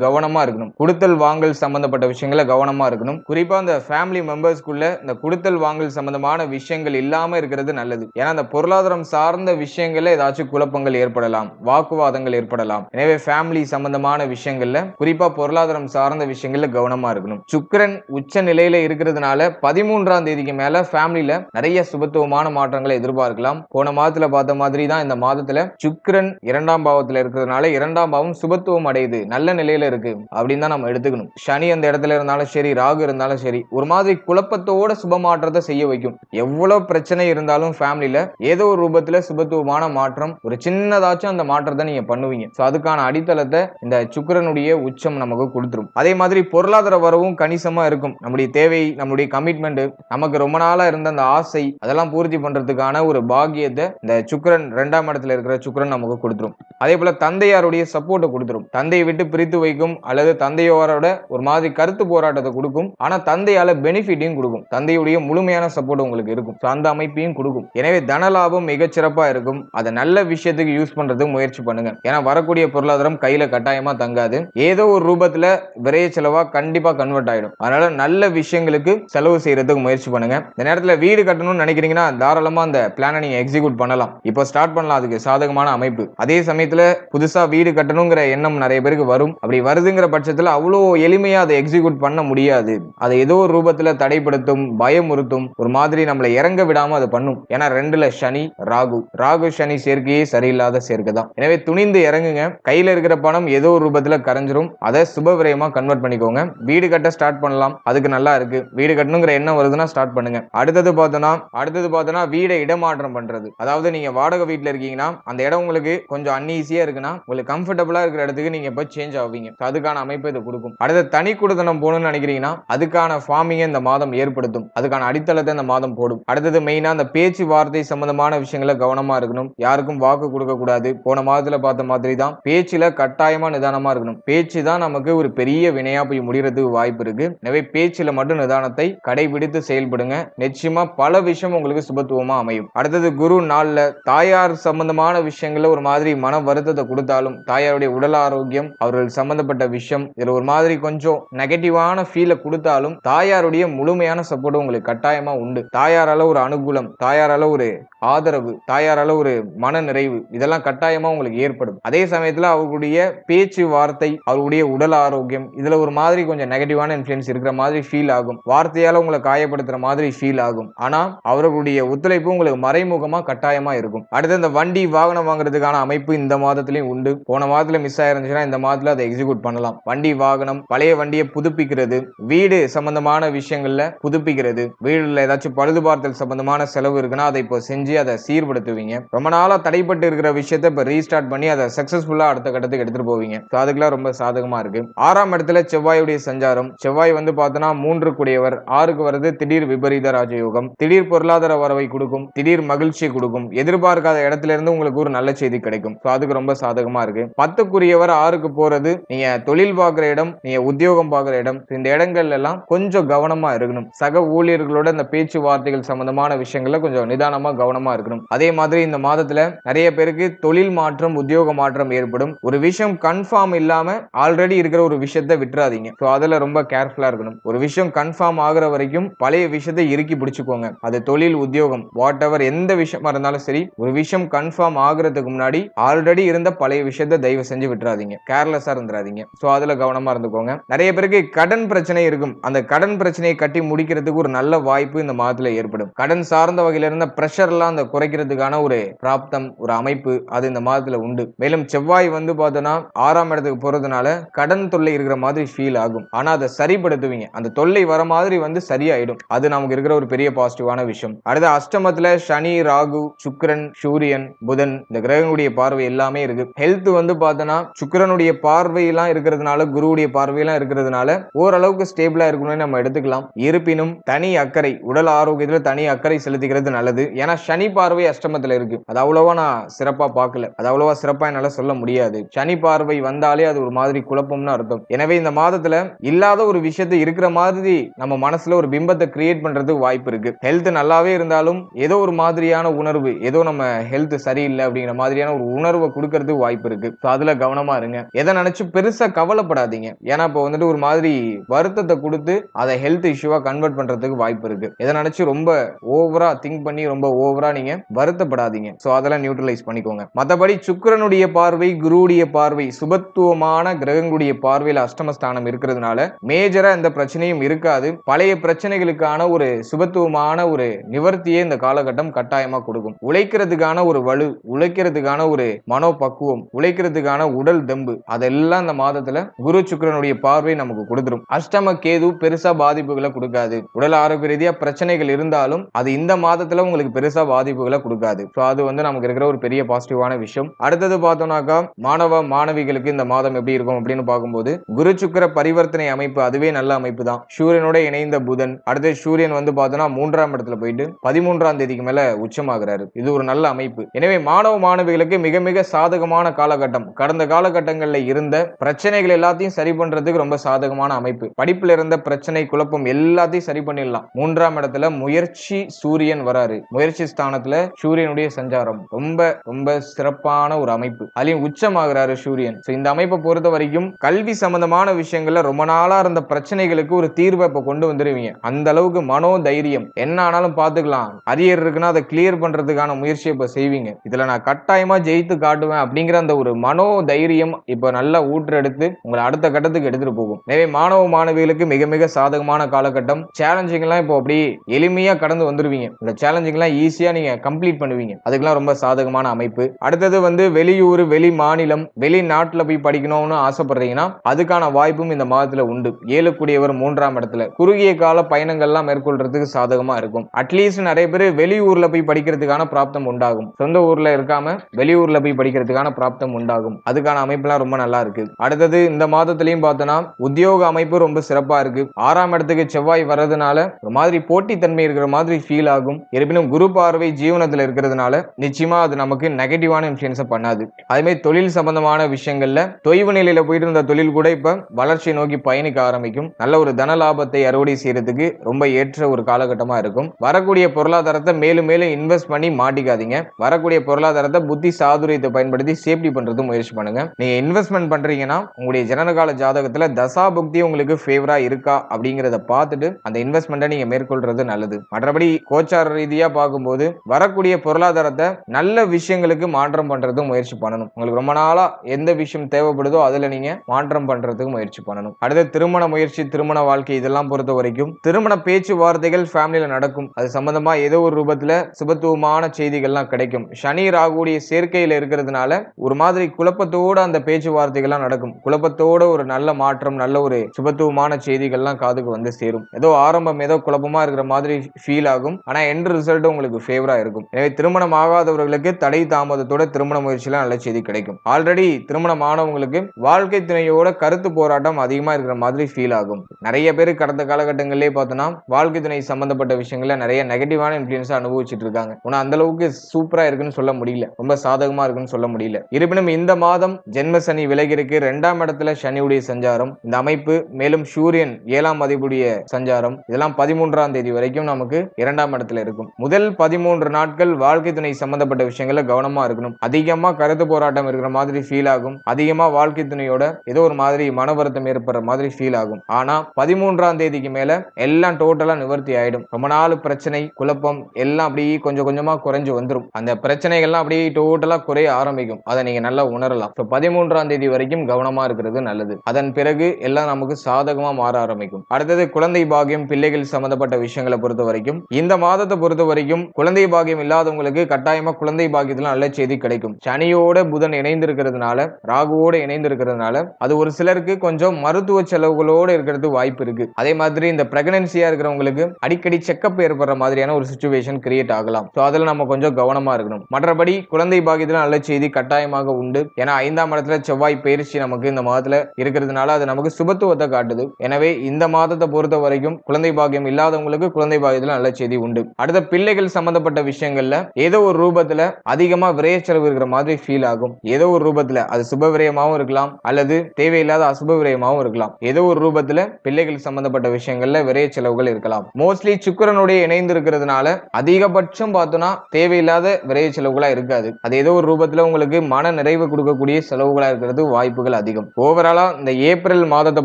கவனமா இருக்கணும். கொடுத்தல் வாங்கல் சம்பந்தப்பட்ட விஷயங்கள கவனமா இருக்கணும். குறிப்பா இந்த ஃபேமிலி மெம்பர்ஸ்க்குள்ள இந்த கொடுத்தல் வாங்கல் சம்பந்தமான விஷயங்கள் இல்லாம இருக்கிறது நல்லது. ஏன்னா அந்த பொருளாதாரம் சார்ந்த விஷயங்கள்ல ஏதாச்சும் குழப்பங்கள் ஏற்படலாம் வாக்குவாதங்கள் ஏற்படலாம். எனவே ஃபேமிலி சம்பந்தமான விஷயங்கள்ல குறிப்பா பொருளாதாரம் சார்ந்த விஷயங்கள்ல கவனமா இருக்கணும். சுக்கரன் உச்ச நிலையில இருக்கிறதுனால பதிமூன்றாம் தேதிக்கு மேல ஃபேமிலியில நிறைய சுபத்துவமான மாற்றங்களை எதிர்பார்க்கலாம். போன மாதத்துல பார்த்த மாதிரி தான் இந்த மாதத்துல சுக்கரன் இரண்டாம் பாவத்துல இருக்கிறதுனால இரண்டாம் பாவம் சுபத்துவம் அடையுது நல்ல நிலையில இருக்கு அப்படின்னு தான் நம்ம எடுத்துக்கணும். சனி அந்த இடத்துல இருந்தாலும் சரி ராகு இருந்தாலும் சரி ஒரு மாதிரி குழப்பத்தோட சுப மாற்றத்தை செய்ய வைக்கும். எவ்வளவு பிரச்சனை இருந்தாலும் ஃபேமிலியில ஏதோ ஒரு ரூபத்துல சுபத்துவமான மாற்றம் ஒரு சின்னதாச்சும் அந்த மாற்றத்தை நீங்க பண்ணுவீங்க. ஸோ அதுக்கான அடித்தளத்தை இந்த சுக்கிரனுடைய உச்சம் நமக்கு கொடுத்துரும். அதே மாதிரி பொருளாதார வரவும் கணிசமா இருக்கும். நம்முடைய தேவை நம்முடைய கமிட்மெண்ட் நமக்கு ரொம்ப நாளா இருந்த அந்த ஆசை அதெல்லாம் பூர்த்தி பண்றதுக்கான ஒரு பாக்கியத்தை இந்த சுக்கிரன் ரெண்டாம் இடத்துல இருக்கிற சுக்கிரன் நமக்கு கொடுத்துரும். அதே போல தந்தையாருடைய சப்போர்ட்டை கொடுத்துரும். தந்தையை விட்டு பிரித்து வைக்கும் அல்லது தந்தையோரோட ஒரு மாதிரி கருத்து போராட்டத்தை கொடுக்கும். ஆனா தந்தையால பெனிஃபிட்டையும் கொடுக்கும். தந்தையுடைய முழுமையான சப்போர்ட் உங்களுக்கு இருக்கும். அந்த அமைப்பையும் கொடுக்கும். எனவே தனலாபம் மிகச்சிறப்பா இருக்கும். அதை நல்ல விஷயம் விஷயத்துக்கு யூஸ் பண்றதுக்கு முயற்சி பண்ணுங்க. ஏன்னா வரக்கூடிய பொருளாதாரம் கையில கட்டாயமா தங்காது. ஏதோ ஒரு ரூபத்துல விரைய செலவா கண்டிப்பா கன்வெர்ட் ஆயிடும். அதனால நல்ல விஷயங்களுக்கு செலவு செய்யறதுக்கு முயற்சி பண்ணுங்க. இந்த நேரத்துல வீடு கட்டணும்னு நினைக்கிறீங்கன்னா தாராளமா அந்த பிளானை நீங்க எக்ஸிக்யூட் பண்ணலாம். இப்போ ஸ்டார்ட் பண்ணலாம். அதுக்கு சாதகமான அமைப்பு. அதே சமயத்துல புதுசா வீடு கட்டணுங்கிற எண்ணம் நிறைய பேருக்கு வரும். அப்படி வருதுங்கிற பட்சத்துல அவ்வளோ எளிமையா அதை எக்ஸிக்யூட் பண்ண முடியாது. அதை ஏதோ ஒரு ரூபத்துல தடைப்படுத்தும் பயமுறுத்தும் ஒரு மாதிரி நம்மளை இறங்க விடாம அது பண்ணும். ஏன்னா ரெண்டுல சனி ராகு. ராகு சனி சேர்க்கையே சரியில்லாத சேர்க்கை தான். எனவே துணிந்து இறங்குங்க. கையில இருக்கிற பணம் ஏதோ ஒரு ரூபத்துல கரைஞ்சிரும். அதை சுப விரயமா கன்வெர்ட் பண்ணிக்கோங்க. வீடு கட்ட ஸ்டார்ட் பண்ணலாம். அதுக்கு நல்லா இருக்கு. வீடு கட்டணுங்கிற எண்ணம் வருதுன்னா ஸ்டார்ட் பண்ணுங்க. அடுத்தது பார்த்தோம்னா அடுத்தது பார்த்தோம்னா வீடை இடமாற்றம் பண்றது. அதாவது நீங்க வாடகை வீட்டுல இருக்கீங்கன்னா அந்த இடம் உங்களுக்கு கொஞ்சம் அன்ஈஸியா இருக்குன்னா உங்களுக்கு கம்ஃபர்டபுளா இருக்கிற இடத்துக்கு நீங்க இப்போ சேஞ்ச் ஆவீங்க. அதுக்கான அமைப்பு இது கொடுக்கும். அடுத்த தனி குடுத்தனம் போகணும்னு நினைக்கிறீங்கன்னா அதுக்கான ஃபார்மிங்கை இந்த மாதம் ஏற்படுத்தும். அதுக்கான அடித்தளத்தை இந்த மாதம் போடும். அடுத்தது மெயினா அந்த பேச்சு வார்த்தை சம்பந்தமான விஷயங்களை கவனமா இருக்கணும். யாருக்கும் வாக்கு வாக்கு கொடுக்கக்கூடாது போன மாதத்துல பார்த்த மாதிரி தான் பேச்சில் கட்டாயமா நிதானமாக இருக்கணும். பேச்சு தான் நமக்கு ஒரு பெரிய வினையா போய் முடிகிறதுக்கு வாய்ப்பு இருக்கு. எனவே பேச்சில் மட்டும் நிதானத்தை கடைபிடித்து செயல்படுங்க. நிச்சயமா பல விஷயம் உங்களுக்கு சுபத்துவமாக அமையும். அடுத்தது குரு நாளில் தாயார் சம்பந்தமான விஷயங்களில் ஒரு மாதிரி மன வருத்தத்தை கொடுத்தாலும் தாயாருடைய உடல் ஆரோக்கியம் அவர்கள் சம்பந்தப்பட்ட விஷயம் இதில் ஒரு மாதிரி கொஞ்சம் நெகட்டிவான ஃபீலை கொடுத்தாலும் தாயாருடைய முழுமையான சப்போர்ட் உங்களுக்கு கட்டாயமாக உண்டு. தாயாரால ஒரு அனுகூலம் தாயாரால ஒரு ஆதரவு தாயாரால ஒரு மன நிறைவு இதெல்லாம் கட்டாயமா உங்களுக்கு ஏற்படும் அதே சமயத்துல அவர்களுடைய பேச்சு வார்த்தை அவருடைய உடல் ஆரோக்கியம் இதுல ஒரு மாதிரி கொஞ்சம் நெகட்டிவான இன்ஃபுளுன்ஸ் இருக்கிற மாதிரி ஃபீல் ஆகும். வார்த்தையால உங்களை காயப்படுத்துற மாதிரி ஃபீல் ஆகும். ஆனா அவர்களுடைய ஒத்துழைப்பு உங்களுக்கு மறைமுகமா கட்டாயமா இருக்கும். அடுத்து இந்த வண்டி வாகனம் வாங்குறதுக்கான அமைப்பு இந்த மாதத்திலயும் உண்டு. போன மாதத்துல மிஸ் ஆயிருந்துச்சுன்னா இந்த மாதத்துல அதை எக்ஸிக்யூட் பண்ணலாம். வண்டி வாகனம் பழைய வண்டியை புதுப்பிக்கிறது வீடு சம்பந்தமான விஷயங்கள்ல புதுப்பிக்கிறது வீடுல ஏதாச்சும் பழுதுபார்த்தல் சம்பந்தமான செலவு இருக்குன்னா அதை இப்போ செஞ்சு அதை சீர்படுத்துவீங்க. ரொம்ப நாளா தடைப்பட்டு இருக்கிற விஷயத்த இப்போ ரீஸ்டார்ட் பண்ணி அதை சக்சஸ்ஃபுல்லா அடுத்த கட்டத்துக்கு எடுத்துட்டு போவீங்க. ஸோ அதுக்கெல்லாம் ரொம்ப சாதகமா இருக்கு. ஆறாம் இடத்துல செவ்வாயுடைய சஞ்சாரம். செவ்வாய் வந்து பார்த்தோன்னா மூன்று கூடியவர் ஆறுக்கு வருது திடீர் விபரீத ராஜயோகம். திடீர் பொருளாதார வரவை கொடுக்கும். திடீர் மகிழ்ச்சி கொடுக்கும். எதிர்பார்க்காத இடத்துல இருந்து உங்களுக்கு ஒரு நல்ல செய்தி கிடைக்கும். ஸோ அதுக்கு ரொம்ப சாதகமா இருக்கு. பத்துக்குரியவர் ஆறுக்கு போறது நீங்க தொழில் பார்க்குற இடம் நீங்க உத்தியோகம் பார்க்குற இடம். இந்த இடங்கள்ல எல்லாம் கொஞ்சம் கவனமா இருக்கணும். சக ஊழியர்களோட இந்த பேச்சுவார்த்தைகள் சம்பந்தமான விஷயங்கள்ல கொஞ்சம் நிதானமா கவனமா இருக்கணும். அதே மாதிரி இந்த மாதத்துல நிறைய பேருக்கு தொழில் மாற்றம் உத்தியோக மாற்றம் ஏற்படும். ஒரு விஷயம் கன்ஃபார்ம் இல்லாம ஆல்ரெடி இருக்கிற ஒரு விஷயத்த விட்டுறாதீங்க. ஸோ அதுல ரொம்ப கேர்ஃபுல்லா இருக்கணும். ஒரு விஷயம் கன்ஃபார்ம் ஆகுற வரைக்கும் பழைய விஷயத்தை இறுக்கி பிடிச்சுக்கோங்க. அது தொழில் உத்தியோகம் வாட் எவர் எந்த விஷயமா இருந்தாலும் சரி ஒரு விஷயம் கன்ஃபார்ம் ஆகுறதுக்கு முன்னாடி ஆல்ரெடி இருந்த பழைய விஷயத்த தயவு செஞ்சு விட்டுறாதீங்க. கேர்லெஸ்ஸா இருந்துடாதீங்க ஸோ அதுல கவனமா இருந்துக்கோங்க. நிறைய பேருக்கு கடன் பிரச்சனை இருக்கும். அந்த கடன் பிரச்சனையை கட்டி முடிக்கிறதுக்கு ஒரு நல்ல வாய்ப்பு இந்த மாதத்துல ஏற்படும். கடன் சார்ந்த வகையில இருந்த பிரஷர்லாம் அந்த குறைக்கிறதுக்கான ஒரு பிராப்தம் ஒரு அமைப்பு அது இந்த மாதத்துல உண்டு. மேலும் செவ்வாய் வந்து பார்த்தோன்னா ஆறாம் இடத்துக்கு போறதுனால கடன் தொல்லை இருக்கிற மாதிரி ஃபீல் ஆகும். ஆனா அதை சரிப்படுத்துவீங்க. அந்த தொல்லை வர மாதிரி வந்து சரியாயிடும். அது நமக்கு இருக்கிற ஒரு பெரிய பாசிட்டிவான விஷயம். அடுத்த அஷ்டமத்துல சனி ராகு சுக்கிரன் சூரியன் புதன் இந்த கிரகங்களுடைய பார்வை எல்லாமே இருக்கு. ஹெல்த் வந்து பார்த்தோன்னா சுக்கிரனுடைய பார்வையெல்லாம் இருக்கிறதுனால குருவுடைய பார்வையெல்லாம் இருக்கிறதுனால ஓரளவுக்கு ஸ்டேபிளா இருக்கணும்னு நம்ம எடுத்துக்கலாம். இருப்பினும் தனி அக்கறை உடல் ஆரோக்கியத்துல தனி அக்கறை செலுத்திக்கிறது நல்லது. ஏன்னா சனி பார்வை அஷ்டமத்துல இருக்கு. அது அவ்வளவா நான் சிறப்பா பார்க்கல. அது அவ்வளவா சிறப்பா என்னால சொல்ல முடியாது. சனி பார்வை வந்தாலே அது ஒரு மாதிரி குழப்பம்னு அர்த்தம். எனவே இந்த மாதத்துல இல்லாத ஒரு விஷயத்தை இருக்கிற மாதிரி நம்ம மனசுல ஒரு பிம்பத்தை கிரியேட் பண்றதுக்கு வாய்ப்பு இருக்கு. ஹெல்த் நல்லாவே இருந்தாலும் ஏதோ ஒரு மாதிரியான உணர்வு ஏதோ நம்ம ஹெல்த் சரியில்லை அப்படிங்கிற மாதிரியான ஒரு உணர்வை கொடுக்கறதுக்கு வாய்ப்பு இருக்கு. ஸோ அதுல கவனமா இருங்க. எதை நினைச்சு பெருசா கவலைப்படாதீங்க. ஏன்னா இப்போ வந்துட்டு ஒரு மாதிரி வருத்தத்தை கொடுத்து அதை ஹெல்த் இஷ்யூவா கன்வெர்ட் பண்றதுக்கு வாய்ப்பு இருக்கு. எதை நினைச்சு ரொம்ப ஓவரா திங்க் பண்ணி ரொம்ப ஓவரா நீங்க வருத்தப்படாதீங்க. ஸோ அதெல்லாம் நியூட்ரல் நியூட்ரலைஸ் பண்ணிக்கோங்க. மற்றபடி சுக்கரனுடைய பார்வை குருவுடைய பார்வை சுபத்துவமான கிரகங்களுடைய பார்வையில் அஷ்டமஸ்தானம் இருக்கிறதுனால மேஜரா எந்த பிரச்சனையும் இருக்காது. பழைய பிரச்சனைகளுக்கான ஒரு சுபத்துவமான ஒரு நிவர்த்தியை இந்த காலகட்டம் கட்டாயமா கொடுக்கும். உழைக்கிறதுக்கான ஒரு வலு உழைக்கிறதுக்கான ஒரு மனோபக்குவம் உழைக்கிறதுக்கான உடல் தெம்பு அதெல்லாம் இந்த மாதத்துல குரு சுக்கரனுடைய பார்வை நமக்கு கொடுத்துரும். அஷ்டம கேது பெருசா பாதிப்புகளை கொடுக்காது. உடல் ஆரோக்கிய ரீதியா பிரச்சனைகள் இருந்தாலும் அது இந்த மாதத்துல உங்களுக்கு பெருசா பாதிப்புகளை கொடுக்காது. ஸோ அது வந்து நமக்கு இருக்கிற ஒரு பெரிய பாசிட்டிவான விஷயம். அடுத்தது பார்த்தோம்னாக்கா மாணவ மாணவிகளுக்கு இந்த மாதம் எப்படி இருக்கும் அப்படின்னு பார்க்கும்போது குரு சுக்கிர பரிவர்த்தனை அமைப்பு அதுவே நல்ல அமைப்பு தான். சூரியனோட இணைந்த புதன் அடுத்து சூரியன் வந்து பார்த்தோம்னா மூன்றாம் இடத்துல போயிட்டு பதிமூன்றாம் தேதிக்கு மேல உச்சமாகிறாரு. இது ஒரு நல்ல அமைப்பு. எனவே மாணவ மாணவிகளுக்கு மிக மிக சாதகமான காலகட்டம். கடந்த காலகட்டங்களில் இருந்த பிரச்சனைகள் எல்லாத்தையும் சரி பண்றதுக்கு ரொம்ப சாதகமான அமைப்பு. படிப்புல இருந்த பிரச்சனை குழப்பம் எல்லாத்தையும் சரி பண்ணிடலாம். மூன்றாம் இடத்துல முயற்சி சூரியன் வராரு. முயற்சி ஸ்தானத்துல சூரியனுடைய சஞ்சாரம். ரொம்ப ரொம்ப சிறப்பான ஒரு அமைப்பு. அதுலயும் உச்சமாகிறாரு சூரியன். இந்த அமைப்பை பொறுத்த வரைக்கும் கல்வி சம்பந்தமான விஷயங்கள்ல ரொம்ப நாளா இருந்த பிரச்சனைகளுக்கு ஒரு தீர்வை இப்ப கொண்டு வந்துருவீங்க. அந்த அளவுக்கு மனோ தைரியம். என்ன ஆனாலும் பாத்துக்கலாம் அரியர் இருக்குன்னா அதை கிளியர் பண்றதுக்கான முயற்சியை இப்ப செய்வீங்க. இதுல நான் கட்டாயமா ஜெயித்து காட்டுவேன் அப்படிங்கிற அந்த ஒரு மனோ தைரியம் இப்ப நல்லா ஊற்றெடுத்து உங்களை அடுத்த கட்டத்துக்கு எடுத்துட்டு போகும். எனவே மாணவ மாணவிகளுக்கு மிக மிக சாதகமான காலகட்டம். சேலஞ்சிங் எல்லாம் இப்போ அப்படியே எளிமையா கடந்து வந்துருவீங்க. இந்த சேலஞ்சிங் எல்லாம் ஈஸியா நீங்க கம்ப்ளீட் பண்ணுவீங்க. அதுக்கெல்லாம் ரொம்ப சாதகமான அமைப்பு. அடுத்தது வந்து வெளியூர் வெளி மாநிலம் வெளிநாட்டில் போய் படிக்கணும்னு ஆசைப்படுறீங்கன்னா அதுக்கான வாய்ப்பும் இந்த மாதத்துல உண்டு. ஏழுக்குடியவர் மூன்றாம் இடத்துல. குறுகிய கால பயணங்கள்லாம் மேற்கொள்றதுக்கு சாதகமா இருக்கும். அட்லீஸ்ட் நிறைய பேர் வெளியூர்ல போய் படிக்கிறதுக்கான பிராப்தம் உண்டாகும். சொந்த ஊர்ல இருக்காம வெளியூர்ல போய் படிக்கிறதுக்கான பிராப்தம் உண்டாகும். அதுக்கான அமைப்புலாம் ரொம்ப நல்லா இருக்கு. அடுத்தது இந்த மாதத்துலயும் பார்த்தோம்னா உத்தியோக அமைப்பு ரொம்ப சிறப்பா இருக்கு. ஆறாம் இடத்துக்கு செவ்வாய் வர்றதுனால ஒரு மாதிரி போட்டித்தன்மை இருக்கிற மாதிரி ஃபீல் ஆகும். இருப்பினும் குரு பார்வை ஜீவனத்துல இருக்கிறதுனால நிச்சயமா அது நமக்கு நெகட்டிவான இன்ஃப்ளூயன்ஸை பண்ணாது. அதே மாதிரி தொழில் சம்பந்தமான விஷயங்கள்ல தொய்வு நிலையில போயிட்டு இருந்த தொழில் கூட இப்ப வளர்ச்சியை நோக்கி பயணிக்க ஆரம்பிக்கும். நல்ல ஒரு தன லாபத்தை அறுவடை செய்யறதுக்கு ரொம்ப ஏற்ற ஒரு காலகட்டமா இருக்கும். வரக்கூடிய பொருளாதாரத்தை மேலும் மேலும் இன்வெஸ்ட் பண்ணி மாட்டிக்காதீங்க. வரக்கூடிய பொருளாதாரத்தை புத்தி சாதுரியத்தை பயன்படுத்தி சேஃப்டி பண்றது முயற்சி பண்ணுங்க. நீங்க இன்வெஸ்ட்மெண்ட் பண்றீங்கன்னா உங்களுடைய ஜனனகால ஜாதகத்துல தசா புக்தி உங்களுக்கு ஃபேவரா இருக்கா அப்படிங்கிறத பார்த்துட்டு அந்த இன்வெஸ்ட்மெண்ட்டை நீங்க மேற்கொள்றது நல்லது. மற்றபடி கோச்சார ரீதியா பார்க்கும்போது வரக்கூடிய பொருளாதாரத்தை நல்ல விஷயம் விஷயங்களுக்கு மாற்றம் பண்றதுக்கு முயற்சி பண்ணணும். உங்களுக்கு ரொம்ப நாளா எந்த விஷயம் தேவைப்படுதோ அதுல நீங்க மாற்றம் பண்றதுக்கு முயற்சி பண்ணணும். அடுத்து திருமண முயற்சி திருமண வாழ்க்கை இதெல்லாம் பொறுத்த வரைக்கும் திருமண பேச்சுவார்த்தைகள் ஃபேமிலியில நடக்கும். அது சம்பந்தமா ஏதோ ஒரு ரூபத்துல சுபத்துவமான செய்திகள்லாம் கிடைக்கும். சனி ராகுடைய சேர்க்கையில இருக்கிறதுனால ஒரு மாதிரி குழப்பத்தோட அந்த பேச்சுவார்த்தைகள்லாம் நடக்கும். குழப்பத்தோட ஒரு நல்ல மாற்றம் நல்ல ஒரு சுபத்துவமான செய்திகள்லாம் காதுக்கு வந்து சேரும். ஏதோ ஆரம்பம் ஏதோ குழப்பமா இருக்கிற மாதிரி ஃபீல் ஆகும். ஆனா எண்ட் ரிசல்ட் உங்களுக்கு ஃபேவரா இருக்கும். எனவே திருமணம் ஆகாதவர்களுக்கு தடை தாமதத்தோட திருமண முயற்சியில நல்ல செய்தி கிடைக்கும். ஆல்ரெடி திருமணம் ஆனவங்களுக்கு வாழ்க்கை துணையோட கருத்து போராட்டம் அதிகமா இருக்கிற மாதிரி ஃபீல் ஆகும். நிறைய பேர் கடந்த காலகட்டங்களிலே பார்த்தோம்னா வாழ்க்கை துணை சம்பந்தப்பட்ட விஷயங்கள்ல நிறைய நெகட்டிவான இன்ஃபுளுன்ஸ் அனுபவிச்சுட்டு இருக்காங்க. ஆனா அந்த அளவுக்கு சூப்பரா இருக்குன்னு சொல்ல முடியல. ரொம்ப சாதகமா இருக்குன்னு சொல்ல முடியல. இருப்பினும் இந்த மாதம் ஜென்ம சனி விலகி இருக்கு ரெண்டாம் இடத்துல சனியுடைய சஞ்சாரம். இந்த அமைப்பு மேலும் சூரியன் ஏழாம் அதிபுடைய சஞ்சாரம். இதெல்லாம் பதிமூன்றாம் தேதி வரைக்கும் நமக்கு இரண்டாம் இடத்துல இருக்கும். முதல் பதிமூன்று நாட்கள் வாழ்க்கை துணை சம்பந்தப்பட்ட விஷயங்கள் விஷயங்கள்ல கவனமா இருக்கணும். அதிகமா கருத்து போராட்டம் இருக்கிற மாதிரி ஃபீல் ஆகும். அதிகமா வாழ்க்கை துணையோட ஏதோ ஒரு மாதிரி மன வருத்தம் ஏற்படுற மாதிரி ஃபீல் ஆகும். ஆனா பதிமூன்றாம் தேதிக்கு மேல எல்லாம் டோட்டலா நிவர்த்தி ஆயிடும். ரொம்ப நாள் பிரச்சனை குழப்பம் எல்லாம் அப்படியே கொஞ்சம் கொஞ்சமா குறைஞ்சு வந்துடும் அந்த பிரச்சனைகள்லாம் அப்படியே டோட்டலா குறைய ஆரம்பிக்கும். அதை நீங்க நல்லா உணரலாம். ஸோ பதிமூன்றாம் தேதி வரைக்கும் கவனமா இருக்கிறது நல்லது. அதன் பிறகு எல்லாம் நமக்கு சாதகமா மாற ஆரம்பிக்கும். அடுத்தது குழந்தை பாகியம் பிள்ளைகள் சம்பந்தப்பட்ட விஷயங்களை பொறுத்த வரைக்கும். இந்த மாதத்தை பொறுத்த வரைக்கும் குழந்தை பாகியம் இல்லாதவங்களுக்கு கட்டாயமா குழந்தை பாகியத்துல நல்ல செய்தி கிடைக்கும். சனியோட புதன் இணைந்திருக்கிறதுனால ராகுவோட இணைந்திருக்கிறதுனால அது ஒரு சிலருக்கு கொஞ்சம் மருத்துவ செலவுகளோட இருக்கிறது வாய்ப்பு இருக்கு. அதே மாதிரி இந்த பிரெக்னன்சியா இருக்கிறவங்களுக்கு அடிக்கடி செக்கப் ஏற்படுற மாதிரியான ஒரு சுச்சுவேஷன் கிரியேட் ஆகலாம். ஸோ அதுல நம்ம கொஞ்சம் கவனமா இருக்கணும். மற்றபடி குழந்தை பாக்கியத்துல நல்ல செய்தி கட்டாயமாக உண்டு. ஏன்னா ஐந்தாம் இடத்துல செவ்வாய் பயிற்சி நமக்கு இந்த மாதத்துல இருக்கிறதுனால அது நமக்கு சுபத்துவத்தை காட்டுது. எனவே இந்த மாதத்தை பொறுத்த வரைக்கும் குழந்தை பாக்கியம் இல்லாதவங்களுக்கு குழந்தை பாக்கியத்துல நல்ல செய்தி உண்டு. அடுத்த பிள்ளைகள் சம்பந்தப்பட்ட விஷயங்கள்ல ஏதோ ஒரு ரூபத்துல அதிகமா விரைய செலவு இருக்கிற மாதிரி ஃபீல் ஆகும். ஏதோ ஒரு ரூபத்துல அது சுப விரயமாகவும் இருக்கலாம் அல்லது தேவையில்லாத அசுப விரயமாகவும் இருக்கலாம். ஏதோ ஒரு ரூபத்துல பிள்ளைகள் சம்பந்தப்பட்ட விஷயங்கள்ல விரைய செலவுகள் இருக்கலாம். மோஸ்ட்லி சுக்கரனுடைய இணைந்து இருக்கிறதுனால அதிகபட்சம் பார்த்தோம்னா தேவையில்லாத விரைய செலவுகளா இருக்காது. அது ஏதோ ஒரு ரூபத்துல உங்களுக்கு மன நிறைவு கொடுக்கக்கூடிய செலவுகளா இருக்கிறது வாய்ப்புகள் அதிகம். ஓவராலா இந்த ஏப்ரல் மாதத்தை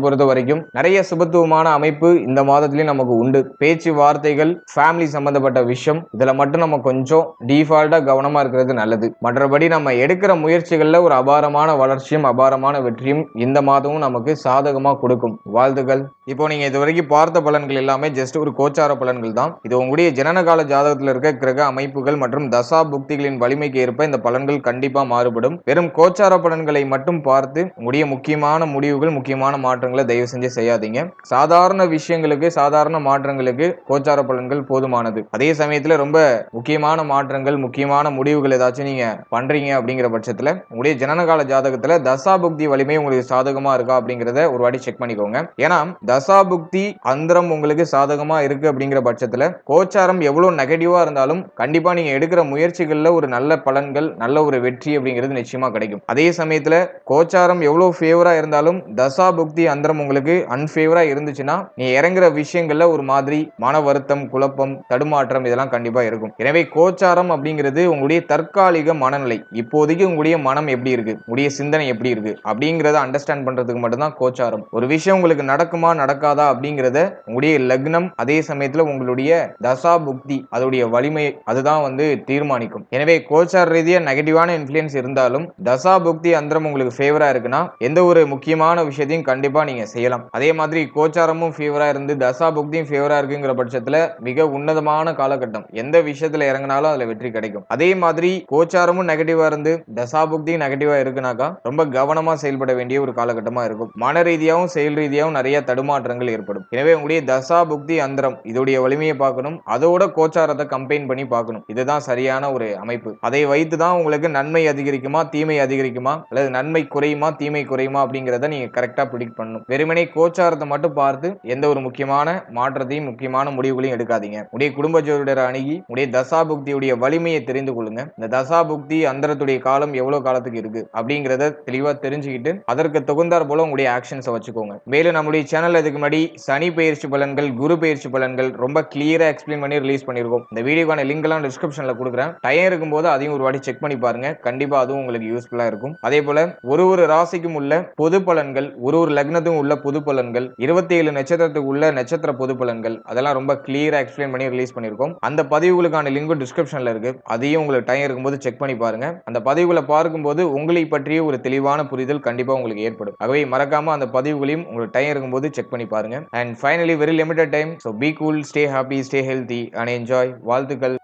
பொறுத்த வரைக்கும் நிறைய சுபத்துவமான அமைப்பு இந்த மாதத்திலயும் நமக்கு உண்டு. பேச்சு வார்த்தைகள் ஃபேமிலி சம்பந்தப்பட்ட விஷயம் இதுல மட்டும் நம்ம கொஞ்சம் டிஃபால்ட்டா கவனமா பார்க்கறது நல்லது. மற்றபடி நம்ம எடுக்கிற முயற்சிகள்ல ஒரு அபாரமான வளர்ச்சியும் அபாரமான வெற்றியும் இந்த மாதமும் நமக்கு சாதகமா கொடுக்கும். வாழ்த்துக்கள். இப்போ நீங்க இது வரைக்கும் பார்த்த பலன்கள் எல்லாமே ஜஸ்ட் ஒரு கோச்சார பலன்கள் தான். இது உங்களுடைய ஜனனகால ஜாதகத்தில் இருக்க கிரக அமைப்புகள் மற்றும் தசா புக்திகளின் வலிமைக்கு ஏற்ப இந்த பலன்கள் கண்டிப்பா மாறுபடும். வெறும் கோச்சார பலன்களை மட்டும் பார்த்து உங்களுடைய முக்கியமான முடிவுகள் முக்கியமான மாற்றங்களை தயவு செஞ்சு செய்யாதீங்க. சாதாரண விஷயங்களுக்கு சாதாரண மாற்றங்களுக்கு கோச்சார பலன்கள் போதுமானது. அதே சமயத்துல ரொம்ப முக்கியமான மாற்றங்கள் முக்கியமான முடிவுகள் ஏதாச்சும் நீங்க பண்றீங்க அப்படிங்கிற பட்சத்தில் உங்களுடைய ஜனனகால ஜாதகத்தில் தசா புக்தி வலிமை உங்களுக்கு சாதகமா இருக்கா அப்படிங்கிறத ஒரு வாட்டி செக் பண்ணிக்கோங்க. ஏன்னா தசா புக்தி அந்தரம் உங்களுக்கு சாதகமா இருக்கு அப்படிங்கிற பட்சத்தில் கோச்சாரம் எவ்வளவு நெகட்டிவாக இருந்தாலும் கண்டிப்பா நீங்க எடுக்கிற முயற்சிகளில் ஒரு நல்ல பலன்கள் நல்ல ஒரு வெற்றி அப்படிங்கிறது நிச்சயமா கிடைக்கும். அதே சமயத்தில் கோச்சாரம் எவ்வளவு ஃபேவரா இருந்தாலும் தசா புக்தி அந்தரம் உங்களுக்கு அன்ஃபேவராக இருந்துச்சுன்னா நீ இறங்குற விஷயங்கள்ல ஒரு மாதிரி மன வருத்தம் குழப்பம் தடுமாற்றம் இதெல்லாம் கண்டிப்பா இருக்கும். எனவே கோச்சாரம் அப்படிங்கிறது உங்களுடைய தற்காலிக மனநிலை. இப்போதைக்கு உங்களுடைய மனம் எப்படி இருக்கு? உங்களுடைய சிந்தனை எப்படி இருக்கு? அப்படிங்கிறத அண்டர்ஸ்டாண்ட் பண்றதுக்கு மட்டும்தான் கோச்சாரம். ஒரு விஷயம் உங்களுக்கு நடக்குமா நடக்காதா அப்படிங்கிறத உங்களுடைய லக்னம் அதே சமயத்துல உங்களுடைய தசா புக்தி அதோடைய வலிமை அதுதான் வந்து தீர்மானிக்கும். எனவே கோச்சார ரீதியா நெகட்டிவான இன்ஃபுளுயன்ஸ் இருந்தாலும் தசா புக்தி அந்தரம் உங்களுக்கு ஃபேவரா இருக்குன்னா எந்த ஒரு முக்கியமான விஷயத்தையும் கண்டிப்பா நீங்க செய்யலாம். அதே மாதிரி கோச்சாரமும் ஃபேவரா இருந்து தசா புக்தியும் ஃபேவரா இருக்குங்கிற பட்சத்துல மிக உன்னதமான காலகட்டம். எந்த விஷயத்துல இறங்கினாலும் அதுல வெற்றி கிடைக்கும். அதே மாதிரி கோச்சாரமும் நெகட்டிவா இருந்து தசா புக்தியும் நெகட்டிவா இருக்குனாக்கா ரொம்ப கவனமா செயல்பட வேண்டிய ஒரு காலகட்டமா இருக்கும். மன ரீதியாகவும் செயல் ரீதியாகவும் நிறைய தடுமாற்றங்கள் ஏற்படும். எனவே உங்களுடைய தசா புக்தி அந்தரம் இதோடைய வலிமையை பார்க்கணும். அதோட கோச்சாரத்தை கம்பைன் பண்ணி பார்க்கணும். இதுதான் சரியான ஒரு அமைப்பு. அதை வைத்து தான் உங்களுக்கு நன்மை அதிகரிக்குமா தீமை அதிகரிக்குமா அல்லது நன்மை குறையுமா தீமை குறையுமா அப்படிங்கிறத நீங்க கரெக்டா பிடிக் பண்ணணும். வெறுமனே கோச்சாரத்தை மட்டும் பார்த்து எந்த ஒரு முக்கியமான மாற்றத்தையும் முக்கியமான முடிவுகளையும் எடுக்காதீங்க. உடைய குடும்ப ஜோதிடரை அணுகி உடைய தசா புக்தியுடைய வலிமையை தெரிந்து கொள்ளுங்க. இந்த தசா புக்தி அந்தரத்துடைய காலம் எவ்வளவு காலத்துக்கு இருக்கு அப்படிங்கிறத தெளிவா தெரிஞ்சுக்கிட்டு அதற்கு தகுந்தார் போல உங்களுடைய ஆக்ஷன்ஸை வச்சுக்கோங்க. மேலும் நம்முடைய சேனல் இதுக்கு முன்னாடி சனி பயிற்சி பலன்கள் குரு பயிற்சி பலன்கள் ரொம்ப கிளியரா எக்ஸ்பிளைன் பண்ணி ரிலீஸ் பண்ணியிருக்கோம். இந்த வீடியோக்கான லிங்க் எல்லாம் டிஸ்கிரிப்ஷன்ல கொடுக்குறேன். டைம் இருக்கும்போது அதையும் ஒரு வாட்டி செக் பண்ணி பாருங்க. கண்டிப்பா அதுவும் உங்களுக்கு யூஸ்ஃபுல்லா இருக்கும். அதே போல ஒரு ஒரு ராசிக்கும் உள்ள பொது பலன்கள் ஒரு ஒரு லக்னத்துக்கும் உள்ள பொது பலன்கள் இருபத்தி ஏழு நட்சத்திரத்துக்கு உள்ள நட்சத்திர பொது பலன்கள் அதெல்லாம் ரொம்ப கிளியரா எக்ஸ்பிளைன் பண்ணி ரிலீஸ் பண்ணியிருக்கோம். அந்த பதிவுகளுக்கான லிங்கும் டிஸ்கிரிப்ஷன்ல இருக்கு. அதையும் உங்களுக்கு டைம் இருக்கும்போது செக் பண்ணி பாருங்க. அந்த பதிவுகளை பார்க்கும்போது உங்களை பற்றிய ஒரு தெளிவான புரிதல் கண்டிப்பா உங்களுக்கு ஏற்படும். ஆகவே மறக்காம அந்த பதிவுகளையும் உங்களுக்கு டைம் இருக்கும்போது செக் பண்ணி பாருங்க. And finally very limited time so be cool stay happy stay healthy and enjoy வாழ்த்துக்கள்.